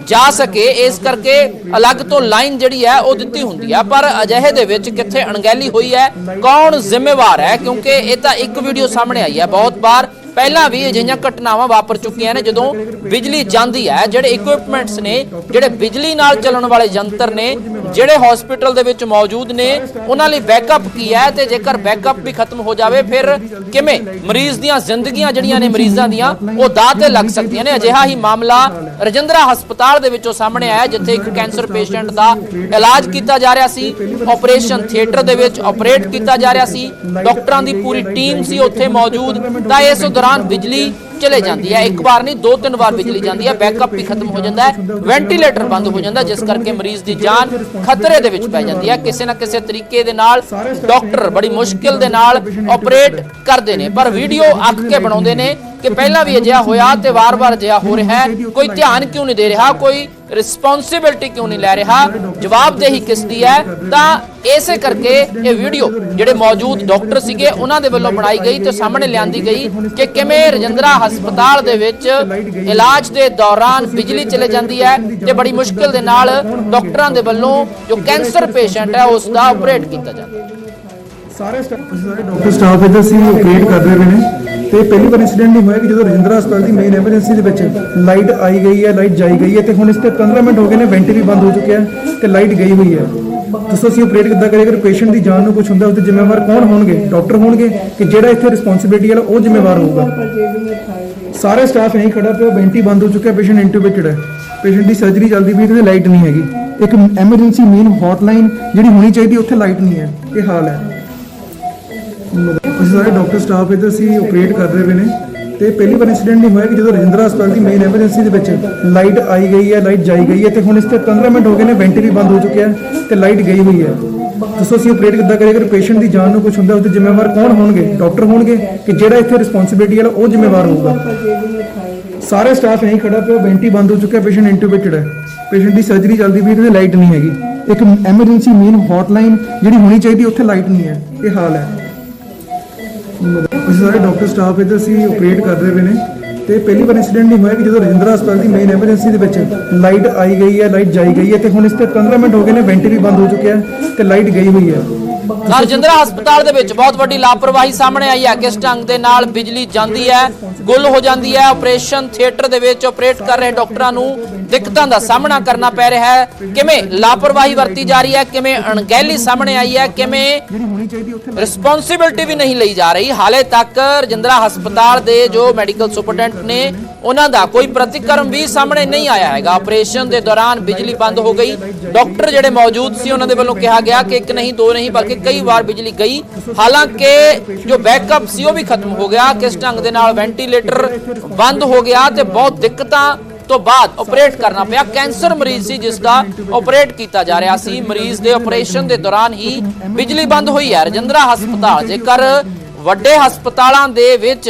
ਜਾ ਸਕੇ, ਇਸ ਕਰਕੇ ਅਲੱਗ ਤੋਂ ਲਾਈਨ ਜਿਹੜੀ ਹੈ, ਉਹ ਦਿੱਤੀ ਹੁੰਦੀ ਹੈ ਪਰ ਅਜਿਹੇ ਦੇ ਵਿੱਚ ਕਿੱਥੇ ਅਣਗਹਿਲੀ ਹੋਈ ਹੈ, ਕੌਣ ਜ਼ਿੰਮੇਵਾਰ ਹੈ? ਕਿਉਂਕਿ ਇਹ ਤਾਂ ਇੱਕ ਵੀਡੀਓ ਸਾਹਮਣੇ ਆਈ ਹੈ। ਬਹੁਤ ਵਾਰ ਪਹਿਲਾਂ ਵੀ ਅਜਿਹੀਆਂ ਘਟਨਾਵਾਂ ਵਾਪਰ ਚੁੱਕੀਆਂ ਨੇ ਜਦੋਂ ਬਿਜਲੀ ਜਾਂਦੀ ਹੈ, ਜਿਹੜੇ ਇਕਵਿਪਮੈਂਟਸ ਨੇ, ਜਿਹੜੇ ਬਿਜਲੀ ਨਾਲ ਚੱਲਣ ਵਾਲੇ ਯੰਤਰ ਨੇ, ਜਿਹੜੇ ਹਸਪੀਟਲ ਦੇ ਵਿੱਚ ਮੌਜੂਦ ਨੇ, ਉਹਨਾਂ ਲਈ ਬੈਕਅਪ ਕੀ ਹੈ ਤੇ ਜੇਕਰ ਬੈਕਅਪ ਵੀ ਖਤਮ ਹੋ ਜਾਵੇ, ਫਿਰ ਕਿਵੇਂ? ਮਰੀਜ਼ ਦੀਆਂ ਜ਼ਿੰਦਗੀਆਂ ਜਿਹੜੀਆਂ ਨੇ ਮਰੀਜ਼ਾਂ ਦੀਆਂ, ਉਹ ਦਾਅ ਤੇ ਲੱਗ ਸਕਦੀਆਂ ਨੇ। ਅਜਿਹਾ ਹੀ ਮਾਮਲਾ ਰਜਿੰਦਰਾ ਹਸਪਤਾਲ ਦੇ ਵਿੱਚੋਂ ਸਾਹਮਣੇ ਆਇਆ ਜਿੱਥੇ ਇੱਕ ਕੈਂਸਰ ਪੇਸ਼ੈਂਟ ਦਾ ਇਲਾਜ ਕੀਤਾ ਜਾ ਰਿਹਾ ਸੀ। ਆਪਰੇਸ਼ਨ ਥੀਏਟਰ ਦੇ ਵਿੱਚ ਆਪਰੇਟ ਕੀਤਾ ਜਾ ਰਿਹਾ ਸੀ। ਡਾਕਟਰਾਂ ਦੀ ਪੂਰੀ ਟੀਮ ਸੀ ਉੱਥੇ ਮੌਜੂਦ। ਤਾਂ ਇਸ ਦੌਰਾਨ ਬਿਜਲੀ ਚਲੇ ਜਾਂਦੀ ਹੈ। ਇੱਕ ਵਾਰ ਨਹੀਂ, ਦੋ ਤਿੰਨ ਵਾਰ ਬਿਜਲੀ ਜਾਂਦੀ ਹੈ। ਬੈਕਅਪ ਵੀ ਖਤਮ ਹੋ ਜਾਂਦਾ ਹੈ। ਵੈਂਟੀਲੇਟਰ ਬੰਦ ਹੋ ਜਾਂਦਾ, ਜਿਸ ਕਰਕੇ ਮਰੀਜ਼ ਦੀ ਜਾਨ ਖਤਰੇ ਦੇ ਵਿੱਚ ਪੈ ਜਾਂਦੀ ਹੈ। ਕਿਸੇ ਨਾ ਕਿਸੇ ਤਰੀਕੇ ਦੇ ਨਾਲ ਡਾਕਟਰ ਬੜੀ ਮੁਸ਼ਕਿਲ ਦੇ ਨਾਲ ਆਪਰੇਟ ਕਰਦੇ ਨੇ। ਪਰ ਵੀਡੀਓ ਅੱਕ ਕੇ ਬਣਾਉਂਦੇ ਨੇ ਕਿ ਪਹਿਲਾਂ ਵੀ ਅਜਿਹਾ ਹੋਇਆ ਤੇ ਵਾਰ-ਵਾਰ ਅਜਿਹਾ ਹੋ ਰਿਹਾ ਹੈ। ਕੋਈ ਧਿਆਨ ਕਿਉਂ ਨਹੀਂ ਦੇ ਰਿਹਾ? ਕੋਈ ਰਿਸਪੌਂਸਿਬਿਲਟੀ ਕਿਉਂ ਨਹੀਂ ਲੈ ਰਿਹਾ ਜਵਾਬਦੇਹੀ ਕਿਸ ਦੀ ਹੈ ਤਾਂ ਇਸੇ ਕਰਕੇ ਇਹ ਵੀਡੀਓ ਜਿਹੜੇ ਮੌਜੂਦ ਡਾਕਟਰ ਸੀਗੇ ਉਹਨਾਂ ਦੇ ਵੱਲੋਂ ਬਣਾਈ ਗਈ ਤੇ ਸਾਹਮਣੇ ਲਿਆਂਦੀ ਗਈ ਕਿ ਕਿਵੇਂ ਰਜਿੰਦਰਾ ਹਸਪਤਾਲ ਦੇ ਵਿੱਚ ਇਲਾਜ ਦੇ ਦੌਰਾਨ ਬਿਜਲੀ ਚਲੇ ਜਾਂਦੀ ਹੈ ਤੇ ਬੜੀ ਮੁਸ਼ਕਿਲ ਦੇ ਨਾਲ ਡਾਕਟਰਾਂ ਦੇ ਵੱਲੋਂ ਜੋ ਕੈਂਸਰ ਪੇਸ਼ੈਂਟ ਹੈ ਉਸ ਦਾ ਆਪਰੇਟ ਕੀਤਾ ਜਾਂਦਾ ਹੈ ਸਾਰੇ ਸਟਾਫ ਸਾਰੇ ਡਾਕਟਰ ਸਟਾਫ ਇਹਦਾ ਸੀ ਆਪਰੇਟ ਕਰ ਰਹੇ ਨੇ। ਤੇ ਪਹਿਲੀ ਵਾਰ ਇਨਸੀਡੈਂਟ ਨਹੀਂ ਹੋਇਆ ਕਿ ਜਦੋਂ ਰਜਿੰਦਰਾ ਹਸਪਤਾਲ ਦੀ ਮੇਨ ਐਮਰਜੈਂਸੀ ਦੇ ਵਿੱਚ ਲਾਈਟ ਆਈ ਗਈ ਹੈ ਲਾਈਟ ਜਾਈ ਗਈ ਹੈ ਤੇ ਹੁਣ ਇਸ ਤੇ 15 ਮਿੰਟ ਹੋ ਗਏ ਨੇ ਵੈਂਟ ਵੀ ਬੰਦ ਹੋ ਚੁੱਕਿਆ ਹੈ ਤੇ ਲਾਈਟ ਗਈ ਹੋਈ ਹੈ। ਦੱਸੋ ਅਸੀਂ ਆਪਰੇਟ ਕਿੱਦਾਂ ਕਰੀਏ? ਅਗਰ ਪੇਸ਼ੈਂਟ ਦੀ ਜਾਨ ਨੂੰ ਕੁਝ ਹੁੰਦਾ, ਉਹਦੇ ਜ਼ਿੰਮੇਵਾਰ ਕੌਣ ਹੋਣਗੇ? ਡਾਕਟਰ ਹੋਣਗੇ ਕਿ ਜਿਹੜਾ ਇੱਥੇ ਰਿਸਪੌਂਸਿਬਿਲਟੀ ਵਾਲਾ, ਉਹ ਜ਼ਿੰਮੇਵਾਰ ਹੋਊਗਾ? ਸਾਰੇ ਸਟਾਫ ਯਹੀਂ ਖੜਾ ਪਿਆ ਵੈਂਟੀ ਬੰਦ ਹੋ ਚੁੱਕਿਆ ਪੇਸ਼ੈਂਟ ਇੰਟੂਬੇਟਡ ਹੈ। ਪੇਸ਼ੈਂਟ ਦੀ ਸਰਜਰੀ ਚੱਲਦੀ ਪਈ ਤੇ ਲਾਈਟ ਨਹੀਂ ਹੈਗੀ। ਇੱਕ ਐਮਰਜੈਂਸੀ ਮੇਨ ਹੌਟਲਾਈਨ ਜਿਹੜੀ ਹੋਣੀ ਚਾਹੀਦੀ, ਉੱਥੇ ਲਾਈਟ ਨਹੀਂ ਹੈ। ਇਹ ਹਾਲ ਹੈ। ਅਸੀਂ ਸਾਰੇ ਡਾਕਟਰ ਸਟਾਫ ਇੱਧਰ ਸੀ ਆਪਰੇਟ ਕਰ ਰਹੇ ਨੇ ਤੇ ਪਹਿਲੀ ਵਾਰ ਇਨਸੀਡੈਂਟ ਨਹੀਂ ਹੋਇਆ ਕਿ ਜਦੋਂ ਰਜਿੰਦਰਾ ਹਸਪਤਾਲ ਦੀ ਮੇਨ ਐਮਰਜੈਂਸੀ ਦੇ ਵਿੱਚ ਲਾਈਟ ਆਈ ਗਈ ਹੈ ਲਾਈਟ ਜਾਈ ਗਈ ਹੈ ਤੇ ਹੁਣ ਇਸ ਤੇ 15 ਮਿੰਟ ਹੋ ਗਏ ਨੇ ਵੈਂਟ ਵੀ ਬੰਦ ਹੋ ਚੁੱਕਿਆ ਹੈ ਤੇ ਲਾਈਟ ਗਈ ਹੋਈ ਹੈ। ਦੱਸੋ ਅਸੀਂ ਆਪਰੇਟ ਕਿੱਦਾਂ ਕਰੀਏ? ਅਗਰ ਪੇਸ਼ੈਂਟ ਦੀ ਜਾਨ ਨੂੰ ਕੁਝ ਹੁੰਦਾ ਉਹਦੇ ਜ਼ਿੰਮੇਵਾਰ ਕੌਣ ਹੋਣਗੇ? ਡਾਕਟਰ ਹੋਣਗੇ ਕਿ ਜਿਹੜਾ ਇੱਥੇ ਰਿਸਪੌਂਸਿਬਿਲਟੀ ਵਾਲਾ ਉਹ ਜ਼ਿੰਮੇਵਾਰ ਹੋਊਗਾ? ਸਾਰੇ ਸਟਾਫ ਯਹੀਂ ਖੜਾ ਪਿਆ ਵੈਂਟੀ ਬੰਦ ਹੋ ਚੁੱਕਿਆ ਪੇਸ਼ੈਂਟ ਇੰਟੂਬੇਟਡ ਹੈ। ਪੇਸ਼ੈਂਟ ਦੀ ਸਰਜਰੀ ਚੱਲਦੀ ਪਈ ਤੇ ਲਾਈਟ ਨਹੀਂ ਹੈਗੀ। ਇੱਕ ਐਮਰਜੈਂਸੀ ਮੇਨ ਹੌਟਲਾਈਨ ਜਿਹੜੀ ਹੋਣੀ ਚਾਹੀਦੀ, ਉੱਥੇ ਲਾਈਟ ਨਹੀਂ ਹੈ। ਇਹ ਹਾਲ ਹੈ। ਅਸੀਂ ਸਾਰੇ ਡਾਕਟਰ ਸਟਾਫ ਇੱਧਰ ਸੀ ਆਪਰੇਟ ਕਰ ਰਹੇ ਨੇ ਤੇ ਪਹਿਲੀ ਵਾਰ ਇਨਸੀਡੈਂਟ ਨਹੀਂ ਹੋਇਆ ਕਿ ਜਦੋਂ ਰਜਿੰਦਰਾ ਹਸਪਤਾਲ ਦੀ ਮੇਨ ਐਮਰਜੈਂਸੀ ਦੇ ਵਿੱਚ ਲਾਈਟ ਆਈ ਗਈ ਹੈ ਲਾਈਟ ਜਾਈ ਗਈ ਹੈ ਤੇ ਹੁਣ ਇਸ ਤੇ 15 ਮਿੰਟ ਹੋ ਗਏ ਨੇ ਵੈਂਟ ਵੀ ਬੰਦ ਹੋ ਚੁੱਕਿਆ ਹੈ ਤੇ ਲਾਈਟ ਗਈ ਹੋਈ ਹੈ। ਰਜਿੰਦਰਾ ਹਸਪਤਾਲ ਦੇ ਵਿੱਚ ਬਹੁਤ ਵੱਡੀ ਲਾਪਰਵਾਹੀ ਸਾਹਮਣੇ ਆਈ ਹੈ। ਕਿਸ ਢੰਗ ਦੇ ਨਾਲ ਬਿਜਲੀ ਜਾਂਦੀ ਹੈ, ਗੁੱਲ ਹੋ ਜਾਂਦੀ ਹੈ ਆਪਰੇਸ਼ਨ ਥੀਏਟਰ ਦੇ ਵਿੱਚ ਆਪਰੇਟ ਕਰ ਰਹੇ ਡਾਕਟਰਾਂ ਨੂੰ ਦਿੱਕਤਾਂ ਦਾ ਸਾਹਮਣਾ ਕਰਨਾ ਪੈ ਰਿਹਾ ਹੈ। ਕਿਵੇਂ ਲਾਪਰਵਾਹੀ ਵਰਤੀ ਜਾ ਰਹੀ ਹੈ, ਕਿਵੇਂ ਅਣਗਹਿਲੀ ਸਾਹਮਣੇ ਆਈ ਹੈ, ਕਿਵੇਂ ਰਿਸਪੌਂਸਿਬਿਲਟੀ ਵੀ ਨਹੀਂ ਲਈ ਜਾ ਰਹੀ। ਹਾਲੇ ਤੱਕ ਰਜਿੰਦਰਾ ਹਸਪਤਾਲ ਦੇ ਜੋ ਮੈਡੀਕਲ ਸੁਪਰਡੈਂਟ ਨੇ, ਉਹਨਾਂ ਦਾ ਕੋਈ ਪ੍ਰਤੀਕਰਮ ਵੀ ਸਾਹਮਣੇ ਨਹੀਂ ਆਇਆ ਹੈਗਾ। ਆਪਰੇਸ਼ਨ ਦੇ ਦੌਰਾਨ ਬਿਜਲੀ ਬੰਦ ਹੋ ਗਈ। ਡਾਕਟਰ ਜਿਹੜੇ ਮੌਜੂਦ ਸੀ, ਉਹਨਾਂ ਦੇ ਵੱਲੋਂ ਕਿਹਾ ਗਿਆ ਕਿ ਇੱਕ ਨਹੀਂ, ਦੋ ਨਹੀਂ, ਬਲਕਿ ਕਈ ਵਾਰ ਬਿਜਲੀ ਗਈ। ਹਾਲਾਂਕਿ ਜੋ ਬੈਕਅਪ ਸੀ, ਉਹ ਵੀ ਖਤਮ ਹੋ ਗਿਆ। ਕਿਸ ਢੰਗ ਦੇ ਨਾਲ ਵੈਂਟੀਲੇਟਰ ਬੰਦ ਹੋ ਗਿਆ ਤੇ ਬਹੁਤ ਦਿੱਕਤਾਂ ਤੋਂ ਬਾਅਦ ਆਪਰੇਟ ਕਰਨਾ ਪਿਆ। ਕੈਂਸਰ ਮਰੀਜ਼ ਸੀ, ਜਿਸ ਦਾ ਆਪਰੇਟ ਕੀਤਾ ਜਾ ਰਿਹਾ ਸੀ। ਮਰੀਜ਼ ਦੇ ਆਪਰੇਸ਼ਨ ਦੇ ਦੌਰਾਨ ਹੀ ਬਿਜਲੀ ਬੰਦ ਹੋਈ ਹੈ। ਰਜਿੰਦਰਾ ਹਸਪਤਾਲ, ਜੇਕਰ ਵੱਡੇ ਹਸਪਤਾਲਾਂ ਦੇ ਵਿੱਚ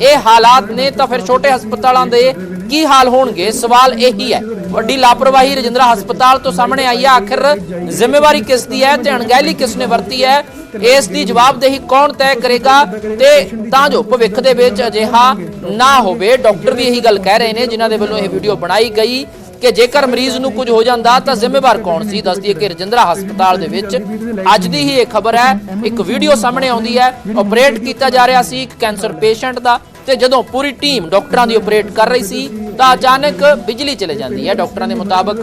ਇਹ ਹਾਲਾਤ ਨੇ ਤਾਂ ਫਿਰ ਛੋਟੇ ਹਸਪਤਾਲਾਂ ਦੇ ਕੀ ਹਾਲ ਹੋਣਗੇ? ਸਵਾਲ ਇਹੀ ਹੈ। ਵੱਡੀ ਲਾਪਰਵਾਹੀ ਰਜਿੰਦਰਾ ਹਸਪਤਾਲ ਤੋਂ ਸਾਹਮਣੇ ਆਈ ਹੈ। ਆਖਿਰ ਜ਼ਿੰਮੇਵਾਰੀ ਕਿਸ ਦੀ ਹੈ? ਤੇ ਅਣਗਹਿਲੀ ਕਿਸ ਨੇ ਵਰਤੀ ਹੈ? ਇਸ ਦੀ ਜਵਾਬਦੇਹੀ ਕੌਣ ਤੈਅ ਕਰੇਗਾ? ਤੇ ਤਾਂ ਜੋ ਭਵਿੱਖ ਦੇ ਵਿੱਚ ਅਜਿਹਾ ਨਾ ਹੋਵੇ, ਡਾਕਟਰ ਵੀ ਇਹੀ ਗੱਲ ਕਹਿ ਰਹੇ ਨੇ, ਜਿਨ੍ਹਾਂ ਦੇ ਵੱਲੋਂ ਇਹ ਵੀਡੀਓ ਬਣਾਈ ਗਈ। ਕਿ ਜੇਕਰ ਮਰੀਜ਼ ਨੂੰ ਕੁਝ ਹੋ ਜਾਂਦਾ ਤਾਂ ਜ਼ਿੰਮੇਵਾਰ ਕੌਣ ਸੀ? ਦੱਸਦੀ ਹੈ ਕਿ ਰਜਿੰਦਰਾ ਹਸਪਤਾਲ ਦੇ ਵਿੱਚ ਅੱਜ ਦੀ ਹੀ ਇਹ ਖਬਰ ਹੈ। ਇੱਕ ਵੀਡੀਓ ਸਾਹਮਣੇ ਆਉਂਦੀ ਹੈ। ਆਪਰੇਟ ਕੀਤਾ ਜਾ ਰਿਹਾ ਸੀ ਇੱਕ ਕੈਂਸਰ ਪੇਸ਼ੈਂਟ ਦਾ ਤੇ ਜਦੋਂ ਪੂਰੀ ਟੀਮ ਡਾਕਟਰਾਂ ਦੀ ਆਪਰੇਟ ਕਰ ਰਹੀ ਸੀ ਤਾਂ ਅਚਾਨਕ ਬਿਜਲੀ ਚਲੇ ਜਾਂਦੀ ਹੈ। ਡਾਕਟਰਾਂ ਦੇ ਮੁਤਾਬਕ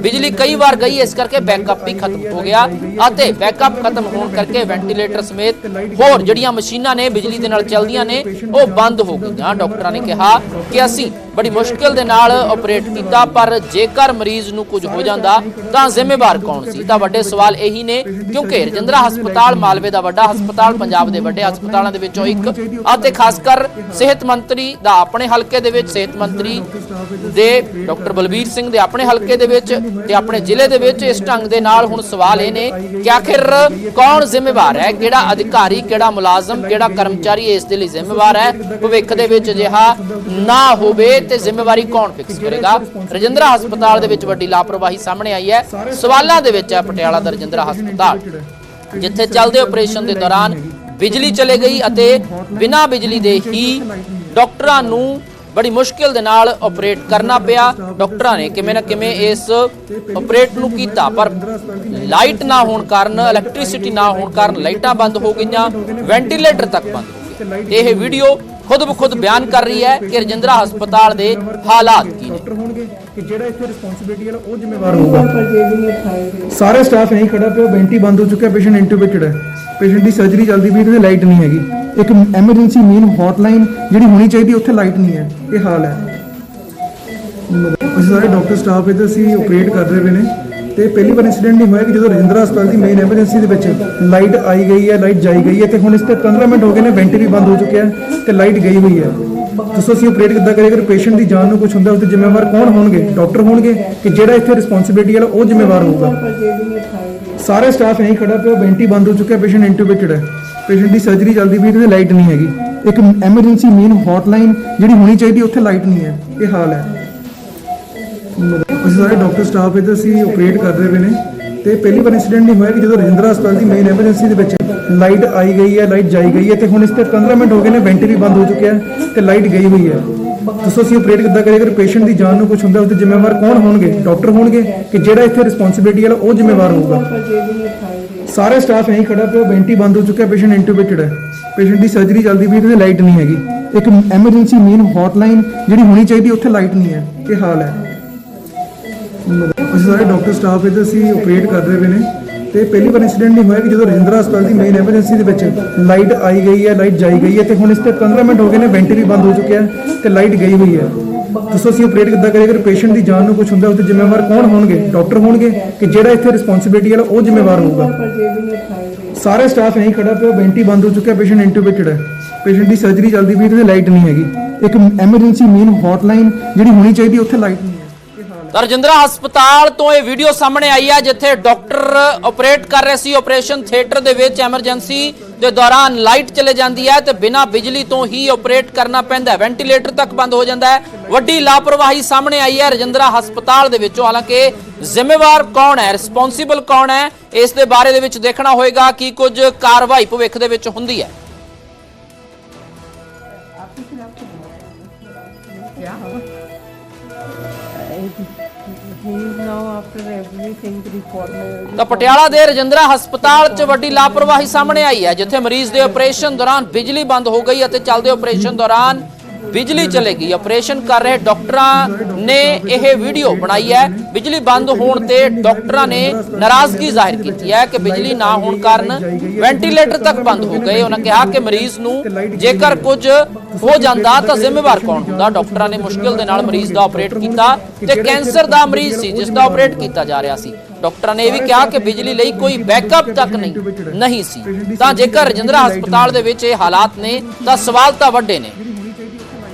ਬਿਜਲੀ ਕਈ ਵਾਰ ਗਈ, ਇਸ ਕਰਕੇ ਬੈਕਅਪ ਵੀ ਖਤਮ ਹੋ ਗਿਆ ਅਤੇ ਬੈਕਅਪ ਖਤਮ ਹੋਣ ਕਰਕੇ ਵੈਂਟੀਲੇਟਰ ਸਮੇਤ ਹੋਰ ਜਿਹੜੀਆਂ ਮਸ਼ੀਨਾਂ ਨੇ ਬਿਜਲੀ ਦੇ ਨਾਲ ਚੱਲਦੀਆਂ ਨੇ, ਉਹ ਬੰਦ ਹੋ ਗਈਆਂ। ਡਾਕਟਰਾਂ ਨੇ ਕਿਹਾ ਕਿ ਅਸੀਂ ਬੜੀ ਮੁਸ਼ਕਲ ਦੇ ਨਾਲ ਆਪਰੇਟ ਕੀਤਾ, ਪਰ ਜੇਕਰ ਮਰੀਜ਼ ਨੂੰ ਕੁਝ ਹੋ ਜਾਂਦਾ, ਤਾਂ ਜ਼ਿੰਮੇਵਾਰ ਕੌਣ ਸੀ? ਤਾਂ ਵੱਡੇ ਸਵਾਲ ਇਹੀ ਨੇ, ਕਿਉਂਕਿ ਰਜਿੰਦਰਾ ਹਸਪਤਾਲ, ਮਾਲਵੇ ਦਾ ਵੱਡਾ ਹਸਪਤਾਲ, ਪੰਜਾਬ ਦੇ ਵੱਡੇ ਹਸਪਤਾਲਾਂ ਦੇ ਵਿੱਚੋਂ ਇੱਕ, ਅਤੇ ਖਾਸ ਕਰ ਸਿਹਤ ਮੰਤਰੀ ਦਾ ਆਪਣੇ ਹਲਕੇ ਦੇ ਵਿੱਚ, ਸਿਹਤ ਮੰਤਰੀ ਦੇ ਡਾਕਟਰ ਬਲਬੀਰ ਸਿੰਘ ਦੇ ਆਪਣੇ ਹਲਕੇ ਦੇ ਵਿੱਚ ਤੇ ਆਪਣੇ ਜ਼ਿਲ੍ਹੇ ਦੇ ਵਿੱਚ ਇਸ ਢੰਗ ਦੇ ਨਾਲ ਹੁਣ ਸਵਾਲ ਇਹ ਨੇ ਕਿ ਆਖਿਰ ਕੌਣ ਜ਼ਿੰਮੇਵਾਰ ਹੈ? ਕਿਹੜਾ ਅਧਿਕਾਰੀ, ਕਿਹੜਾ ਮੁਲਾਜ਼ਮ, ਕਿਹੜਾ ਕਰਮਚਾਰੀ ਇਸ ਦੇ ਲਈ ਜ਼ਿੰਮੇਵਾਰ ਹੈ? ਭਵਿੱਖ ਦੇ ਵਿੱਚ ਅਜਿਹਾ ਨਾ ਹੋਵੇ ਤੇ ਜ਼ਿੰਮੇਵਾਰੀ ਕੌਣ ਫਿਕਸ ਕਰੇਗਾ? ਰਜਿੰਦਰਾ ਹਸਪਤਾਲ ਦੇ ਵਿੱਚ ਵੱਡੀ ਲਾਪਰਵਾਹੀ ਸਾਹਮਣੇ ਆਈ ਹੈ। ਸਵਾਲਾਂ ਦੇ ਵਿੱਚ ਹੈ ਪਟਿਆਲਾ ਦਾ ਰਜਿੰਦਰਾ ਹਸਪਤਾਲ। ਜਿੱਥੇ ਚੱਲਦੇ ਆਪਰੇਸ਼ਨ ਦੇ ਦੌਰਾਨ ਬਿਜਲੀ ਚਲੇ ਗਈ ਅਤੇ ਬਿਨਾਂ ਬਿਜਲੀ ਦੇ ਹੀ ਡਾਕਟਰਾਂ ਨੂੰ ਬੜੀ ਮੁਸ਼ਕਿਲ ਦੇ ਨਾਲ ਆਪਰੇਟ ਕਰਨਾ ਪਿਆ। ਡਾਕਟਰਾਂ ਨੇ ਕਿਵੇਂ ਨਾ ਕਿਵੇਂ ਇਸ ਆਪਰੇਟ ਨੂੰ ਕੀਤਾ, ਪਰ ਲਾਈਟ ਨਾ ਹੋਣ ਕਾਰਨ ਇਲੈਕਟ੍ਰਿਸਿਟੀ ਨਾ ਹੋਣ ਕਾਰਨ ਲਾਈਟਾਂ ਬੰਦ ਹੋ ਗਈਆਂ ਵੈਂਟੀਲੇਟਰ ਤੱਕ ਬੰਦ ਹੋ ਗਏ ਇਹ ਵੀਡੀਓ ਖੁਦ ਬਖੁਦ ਬਿਆਨ ਕਰ ਰਹੀ ਹੈ ਕਿ ਰਜਿੰਦਰਾ ਹਸਪਤਾਲ ਦੇ ਹਾਲਾਤ ਕੀ ਨੇ। ਡਾਕਟਰ ਹੋਣਗੇ ਕਿ ਜਿਹੜਾ ਇੱਥੇ ਰਿਸਪੌਂਸਿਬਿਲਟੀ ਵਾਲਾ ਉਹ ਜ਼ਿੰਮੇਵਾਰ ਹੋਊਗਾ। ਸਾਰੇ ਸਟਾਫ ਨਹੀਂ ਖੜਾ ਪਿਆ ਵੈਂਟੀ ਬੰਦ ਹੋ ਚੁੱਕਿਆ ਪੇਸ਼ੈਂਟ ਇੰਟੂਬੇਟਡ ਹੈ। ਪੇਸ਼ੈਂਟ ਦੀ ਸਰਜਰੀ ਚੱਲਦੀ ਵੀ ਤੇ ਲਾਈਟ ਨਹੀਂ ਹੈਗੀ। ਇੱਕ ਐਮਰਜੈਂਸੀ ਮੇਨ ਹੌਟਲਾਈਨ ਜਿਹੜੀ ਹੋਣੀ ਚਾਹੀਦੀ, ਉੱਥੇ ਲਾਈਟ ਨਹੀਂ ਹੈ। ਇਹ ਹਾਲ ਹੈ। ਅਸੀਂ ਸਾਰੇ ਡਾਕਟਰ ਸਟਾਫ ਇੱਥੇ ਅਸੀਂ ਆਪਰੇਟ ਕਰ ਰਹੇ ਨੇ। ਤੇ ਪਹਿਲੀ ਵਾਰ ਇਨਸੀਡੈਂਟ ਨਹੀਂ ਹੋਇਆ ਕਿ ਜਦੋਂ ਰਜਿੰਦਰਾ ਹਸਪਤਾਲ ਦੀ ਮੇਨ ਐਮਰਜੈਂਸੀ ਦੇ ਵਿੱਚ ਲਾਈਟ ਆਈ ਗਈ ਹੈ ਲਾਈਟ ਜਾਈ ਗਈ ਹੈ ਤੇ ਹੁਣ ਇਸ ਤੇ 15 ਮਿੰਟ ਹੋ ਗਏ ਨੇ ਵੈਂਟ ਵੀ ਬੰਦ ਹੋ ਚੁੱਕਿਆ ਹੈ ਤੇ ਲਾਈਟ ਗਈ ਹੋਈ ਹੈ। ਦੱਸੋ ਅਸੀਂ ਆਪਰੇਟ ਕਿੱਦਾਂ ਕਰੀਏ ਅਗਰ ਪੇਸ਼ੈਂਟ ਦੀ ਜਾਨ ਨੂੰ ਕੁਝ ਹੁੰਦਾ ਉਸ ਤੇ ਜ਼ਿੰਮੇਵਾਰ ਕੌਣ ਹੋਣਗੇ? ਡਾਕਟਰ ਹੋਣਗੇ ਕਿ ਜਿਹੜਾ ਇੱਥੇ ਰਿਸਪੌਂਸਿਬਿਲਟੀ ਵਾਲਾ ਉਹ ਜ਼ਿੰਮੇਵਾਰ ਹੋਊਗਾ? ਸਾਰੇ ਸਟਾਫ ਇਹੀ ਖੜਾ ਪਿਆ ਵੈਂਟ ਹੀ ਬੰਦ ਹੋ ਚੁੱਕਿਆ ਪੇਸ਼ੈਂਟ ਇੰਟੂਬੇਟਡ ਹੈ। ਪੇਸ਼ੈਂਟ ਦੀ ਸਰਜਰੀ ਚੱਲਦੀ ਪਈ ਤੇ ਲਾਈਟ ਨਹੀਂ ਹੈਗੀ। ਇੱਕ ਐਮਰਜੈਂਸੀ ਮੇਨ ਹੌਟਲਾਈਨ ਜਿਹੜੀ ਹੋਣੀ ਚਾਹੀਦੀ, ਉੱਥੇ ਲਾਈਟ ਨਹੀਂ ਹੈ। ਇਹ ਹਾਲ ਹੈ। ਅਸੀਂ ਸਾਰੇ ਡਾਕਟਰ ਸਟਾਫ ਇੱਥੇ ਸੀ ਆਪਰੇਟ ਕਰ ਰਹੇ ਨੇ ਤੇ ਪਹਿਲੀ ਵਾਰ ਇਨਸੀਡੈਂਟ ਨਹੀਂ ਹੋਇਆ ਕਿ ਜਦੋਂ ਰਜਿੰਦਰਾ ਹਸਪਤਾਲ ਦੀ ਮੇਨ ਐਮਰਜੈਂਸੀ ਦੇ ਵਿੱਚ ਲਾਈਟ ਆਈ ਗਈ ਹੈ ਲਾਈਟ ਜਾਈ ਗਈ ਹੈ ਤੇ ਹੁਣ ਇਸ ਤੇ 15 ਮਿੰਟ ਹੋ ਗਏ ਨੇ ਵੈਂਟ ਵੀ ਬੰਦ ਹੋ ਚੁੱਕਿਆ ਹੈ ਤੇ ਲਾਈਟ ਗਈ ਹੋਈ ਹੈ। ਦੱਸੋ ਅਸੀਂ ਆਪਰੇਟ ਕਿੱਦਾਂ ਕਰੀਏ? ਅਗਰ ਪੇਸ਼ੈਂਟ ਦੀ ਜਾਨ ਨੂੰ ਕੁਝ ਹੁੰਦਾ, ਉਸ ਤੇ ਜ਼ਿੰਮੇਵਾਰ ਕੌਣ ਹੋਣਗੇ? ਡਾਕਟਰ ਹੋਣਗੇ ਕਿ ਜਿਹੜਾ ਇੱਥੇ ਰਿਸਪੌਂਸਿਬਿਲਟੀ ਵਾਲਾ ਉਹ ਜ਼ਿੰਮੇਵਾਰ ਹੋਊਗਾ? ਸਾਰੇ ਸਟਾਫ ਇਹੀ ਖੜਾ ਪਿਆ ਵੈਂਟ ਹੀ ਬੰਦ ਹੋ ਚੁੱਕਿਆ ਪੇਸ਼ੈਂਟ ਇੰਟੂਬੇਟਡ ਹੈ। ਪੇਸ਼ੈਂਟ ਦੀ ਸਰਜਰੀ ਚੱਲਦੀ ਪਈ ਤੇ ਲਾਈਟ ਨਹੀਂ ਹੈਗੀ। ਇੱਕ ਐਮਰਜੈਂਸੀ ਮੇਨ ਹੌਟਲਾਈਨ ਜਿਹੜੀ ਹੋਣੀ ਚਾਹੀਦੀ, ਉੱਥੇ ਲਾਈਟ ਨਹੀਂ ਹੈ, ਇਹ ਹਾਲ ਹੈ। ਅਸੀਂ ਸਾਰੇ ਡਾਕਟਰ ਸਟਾਫ ਇੱਥੇ ਅਸੀਂ ਆਪਰੇਟ ਕਰ ਰਹੇ ਨੇ ਤੇ ਪਹਿਲੀ ਵਾਰ ਇਨਸੀਡੈਂਟ ਨਹੀਂ ਹੋਇਆ ਕਿ ਜਦੋਂ ਰਜਿੰਦਰਾ ਹਸਪਤਾਲ ਦੀ ਮੇਨ ਐਮਰਜੈਂਸੀ ਦੇ ਵਿੱਚ ਲਾਈਟ ਆਈ ਗਈ ਹੈ ਲਾਈਟ ਜਾਈ ਗਈ ਹੈ ਤੇ ਹੁਣ ਇਸ ਤੇ 15 ਮਿੰਟ ਹੋ ਗਏ ਨੇ ਵੈਂਟੀ ਵੀ ਬੰਦ ਹੋ ਚੁੱਕਿਆ ਹੈ ਤੇ ਲਾਈਟ ਗਈ ਹੋਈ ਹੈ। ਤੁਸੀਂ ਅਸੀਂ ਆਪਰੇਟ ਕਿੱਦਾਂ ਕਰੀਏ? ਅਗਰ ਪੇਸ਼ੈਂਟ ਦੀ ਜਾਨ ਨੂੰ ਕੁਝ ਹੁੰਦਾ ਉਹਦੇ ਜ਼ਿੰਮੇਵਾਰ ਕੌਣ ਹੋਣਗੇ? ਡਾਕਟਰ ਹੋਣਗੇ ਕਿ ਜਿਹੜਾ ਇੱਥੇ ਰਿਸਪੌਂਸਿਬਿਲਟੀ ਵਾਲਾ ਉਹ ਜ਼ਿੰਮੇਵਾਰ ਹੋਊਗਾ? ਸਾਰੇ ਸਟਾਫ ਇਹੀ ਖੜਾ ਪਿਆ ਵੈਂਟੀ ਬੰਦ ਹੋ ਚੁੱਕਿਆ ਪੇਸ਼ੈਂਟ ਇੰਟੂਬੇਟਡ ਹੈ। ਪੇਸ਼ੈਂਟ ਦੀ ਸਰਜਰੀ ਚੱਲਦੀ ਪਈ ਤੇ ਲਾਈਟ ਨਹੀਂ ਹੈਗੀ। ਇੱਕ ਐਮਰਜੈਂਸੀ ਮੇਨ ਹੌਟਲਾਈਨ ਜਿਹੜੀ ਹੋਣੀ ਚਾਹੀਦੀ ਉੱਥੇ ਲਾਈਟ ਨਹੀਂ ਤਾਂ ਰਜਿੰਦਰਾ ਹਸਪਤਾਲ ਤੋਂ ਇਹ ਵੀਡੀਓ ਸਾਹਮਣੇ ਆਈ ਹੈ ਜਿੱਥੇ ਡਾਕਟਰ ਆਪਰੇਟ ਕਰ ਰਹੇ ਸੀ ਆਪਰੇਸ਼ਨ ਥੀਏਟਰ ਦੇ ਵਿੱਚ ਐਮਰਜੈਂਸੀ ਦੇ ਦੌਰਾਨ ਲਾਈਟ ਚਲੇ ਜਾਂਦੀ ਹੈ ਤੇ ਬਿਨਾਂ ਬਿਜਲੀ ਤੋਂ ਹੀ ਆਪਰੇਟ ਕਰਨਾ ਪੈਂਦਾ ਹੈ। ਵੈਂਟੀਲੇਟਰ ਤੱਕ ਬੰਦ ਹੋ ਜਾਂਦਾ ਹੈ। ਵੱਡੀ ਲਾਪਰਵਾਹੀ ਸਾਹਮਣੇ ਆਈ ਹੈ ਰਜਿੰਦਰਾ ਹਸਪਤਾਲ ਦੇ ਵਿੱਚੋਂ। ਹਾਲਾਂਕਿ ਜ਼ਿੰਮੇਵਾਰ ਕੌਣ ਹੈ ਰਿਸਪੌਂਸੀਬਲ ਕੌਣ ਹੈ, ਇਸ ਦੇ ਬਾਰੇ ਦੇ ਵਿੱਚ ਦੇਖਣਾ ਹੋਏਗਾ ਕਿ ਕੁਝ ਕਾਰਵਾਈ ਭਵਿੱਖ ਦੇ ਵਿੱਚ ਹੁੰਦੀ ਹੈ। he is now after everything reform ਤਾਂ ਪਟਿਆਲਾ ਦੇ ਰਜਿੰਦਰਾ ਹਸਪਤਾਲ 'ਚ ਵੱਡੀ ਲਾਪਰਵਾਹੀ ਸਾਹਮਣੇ ਆਈ ਹੈ, ਜਿੱਥੇ ਮਰੀਜ਼ ਦੇ ਆਪਰੇਸ਼ਨ ਦੌਰਾਨ ਬਿਜਲੀ ਬੰਦ ਹੋ ਗਈ ਅਤੇ ਚੱਲਦੇ ਆਪਰੇਸ਼ਨ ਦੌਰਾਨ ਬਿਜਲੀ ਚਲੇ ਗਈ ਆਪਰੇਸ਼ਨ ਕਰ ਰਹੇ ਡਾਕਟਰਾਂ ਨੇ ਇਹ ਵੀਡੀਓ ਬਣਾਈ ਹੈ। ਬਿਜਲੀ ਬੰਦ ਹੋਣ ਤੇ ਡਾਕਟਰਾਂ ਨੇ ਨਾਰਾਜ਼ਗੀ ਜ਼ਾਹਿਰ ਕੀਤੀ ਹੈ ਕਿ ਬਿਜਲੀ ਨਾ ਹੋਣ ਕਾਰਨ ਵੈਂਟੀਲੇਟਰ ਤੱਕ ਬੰਦ ਹੋ ਗਏ। ਉਹਨਾਂ ਕਿਹਾ ਕਿ ਮਰੀਜ਼ ਨੂੰ ਜੇਕਰ ਕੁਝ ਹੋ ਜਾਂਦਾ ਤਾਂ ਜ਼ਿੰਮੇਵਾਰ ਕੌਣ ਹੁੰਦਾ? ਡਾਕਟਰਾਂ ਨੇ ਮੁਸ਼ਕਿਲ ਦੇ ਨਾਲ ਮਰੀਜ਼ ਦਾ ਆਪਰੇਟ ਕੀਤਾ ਤੇ ਕੈਂਸਰ ਦਾ ਮਰੀਜ਼ ਸੀ, ਜਿਸ ਦਾ ਆਪਰੇਟ ਕੀਤਾ ਜਾ ਰਿਹਾ ਸੀ। ਡਾਕਟਰਾਂ ਨੇ ਇਹ ਵੀ ਕਿਹਾ ਕਿ ਬਿਜਲੀ ਲਈ ਕੋਈ ਬੈਕਅਪ ਤੱਕ ਨਹੀਂ ਨਹੀਂ ਸੀ। ਤਾਂ ਜੇਕਰ ਰਜਿੰਦਰਾ ਹਸਪਤਾਲ ਦੇ ਵਿੱਚ ਇਹ ਹਾਲਾਤ ਨੇ, ਤਾਂ ਸਵਾਲ ਤਾਂ ਵੱਡੇ ਨੇ।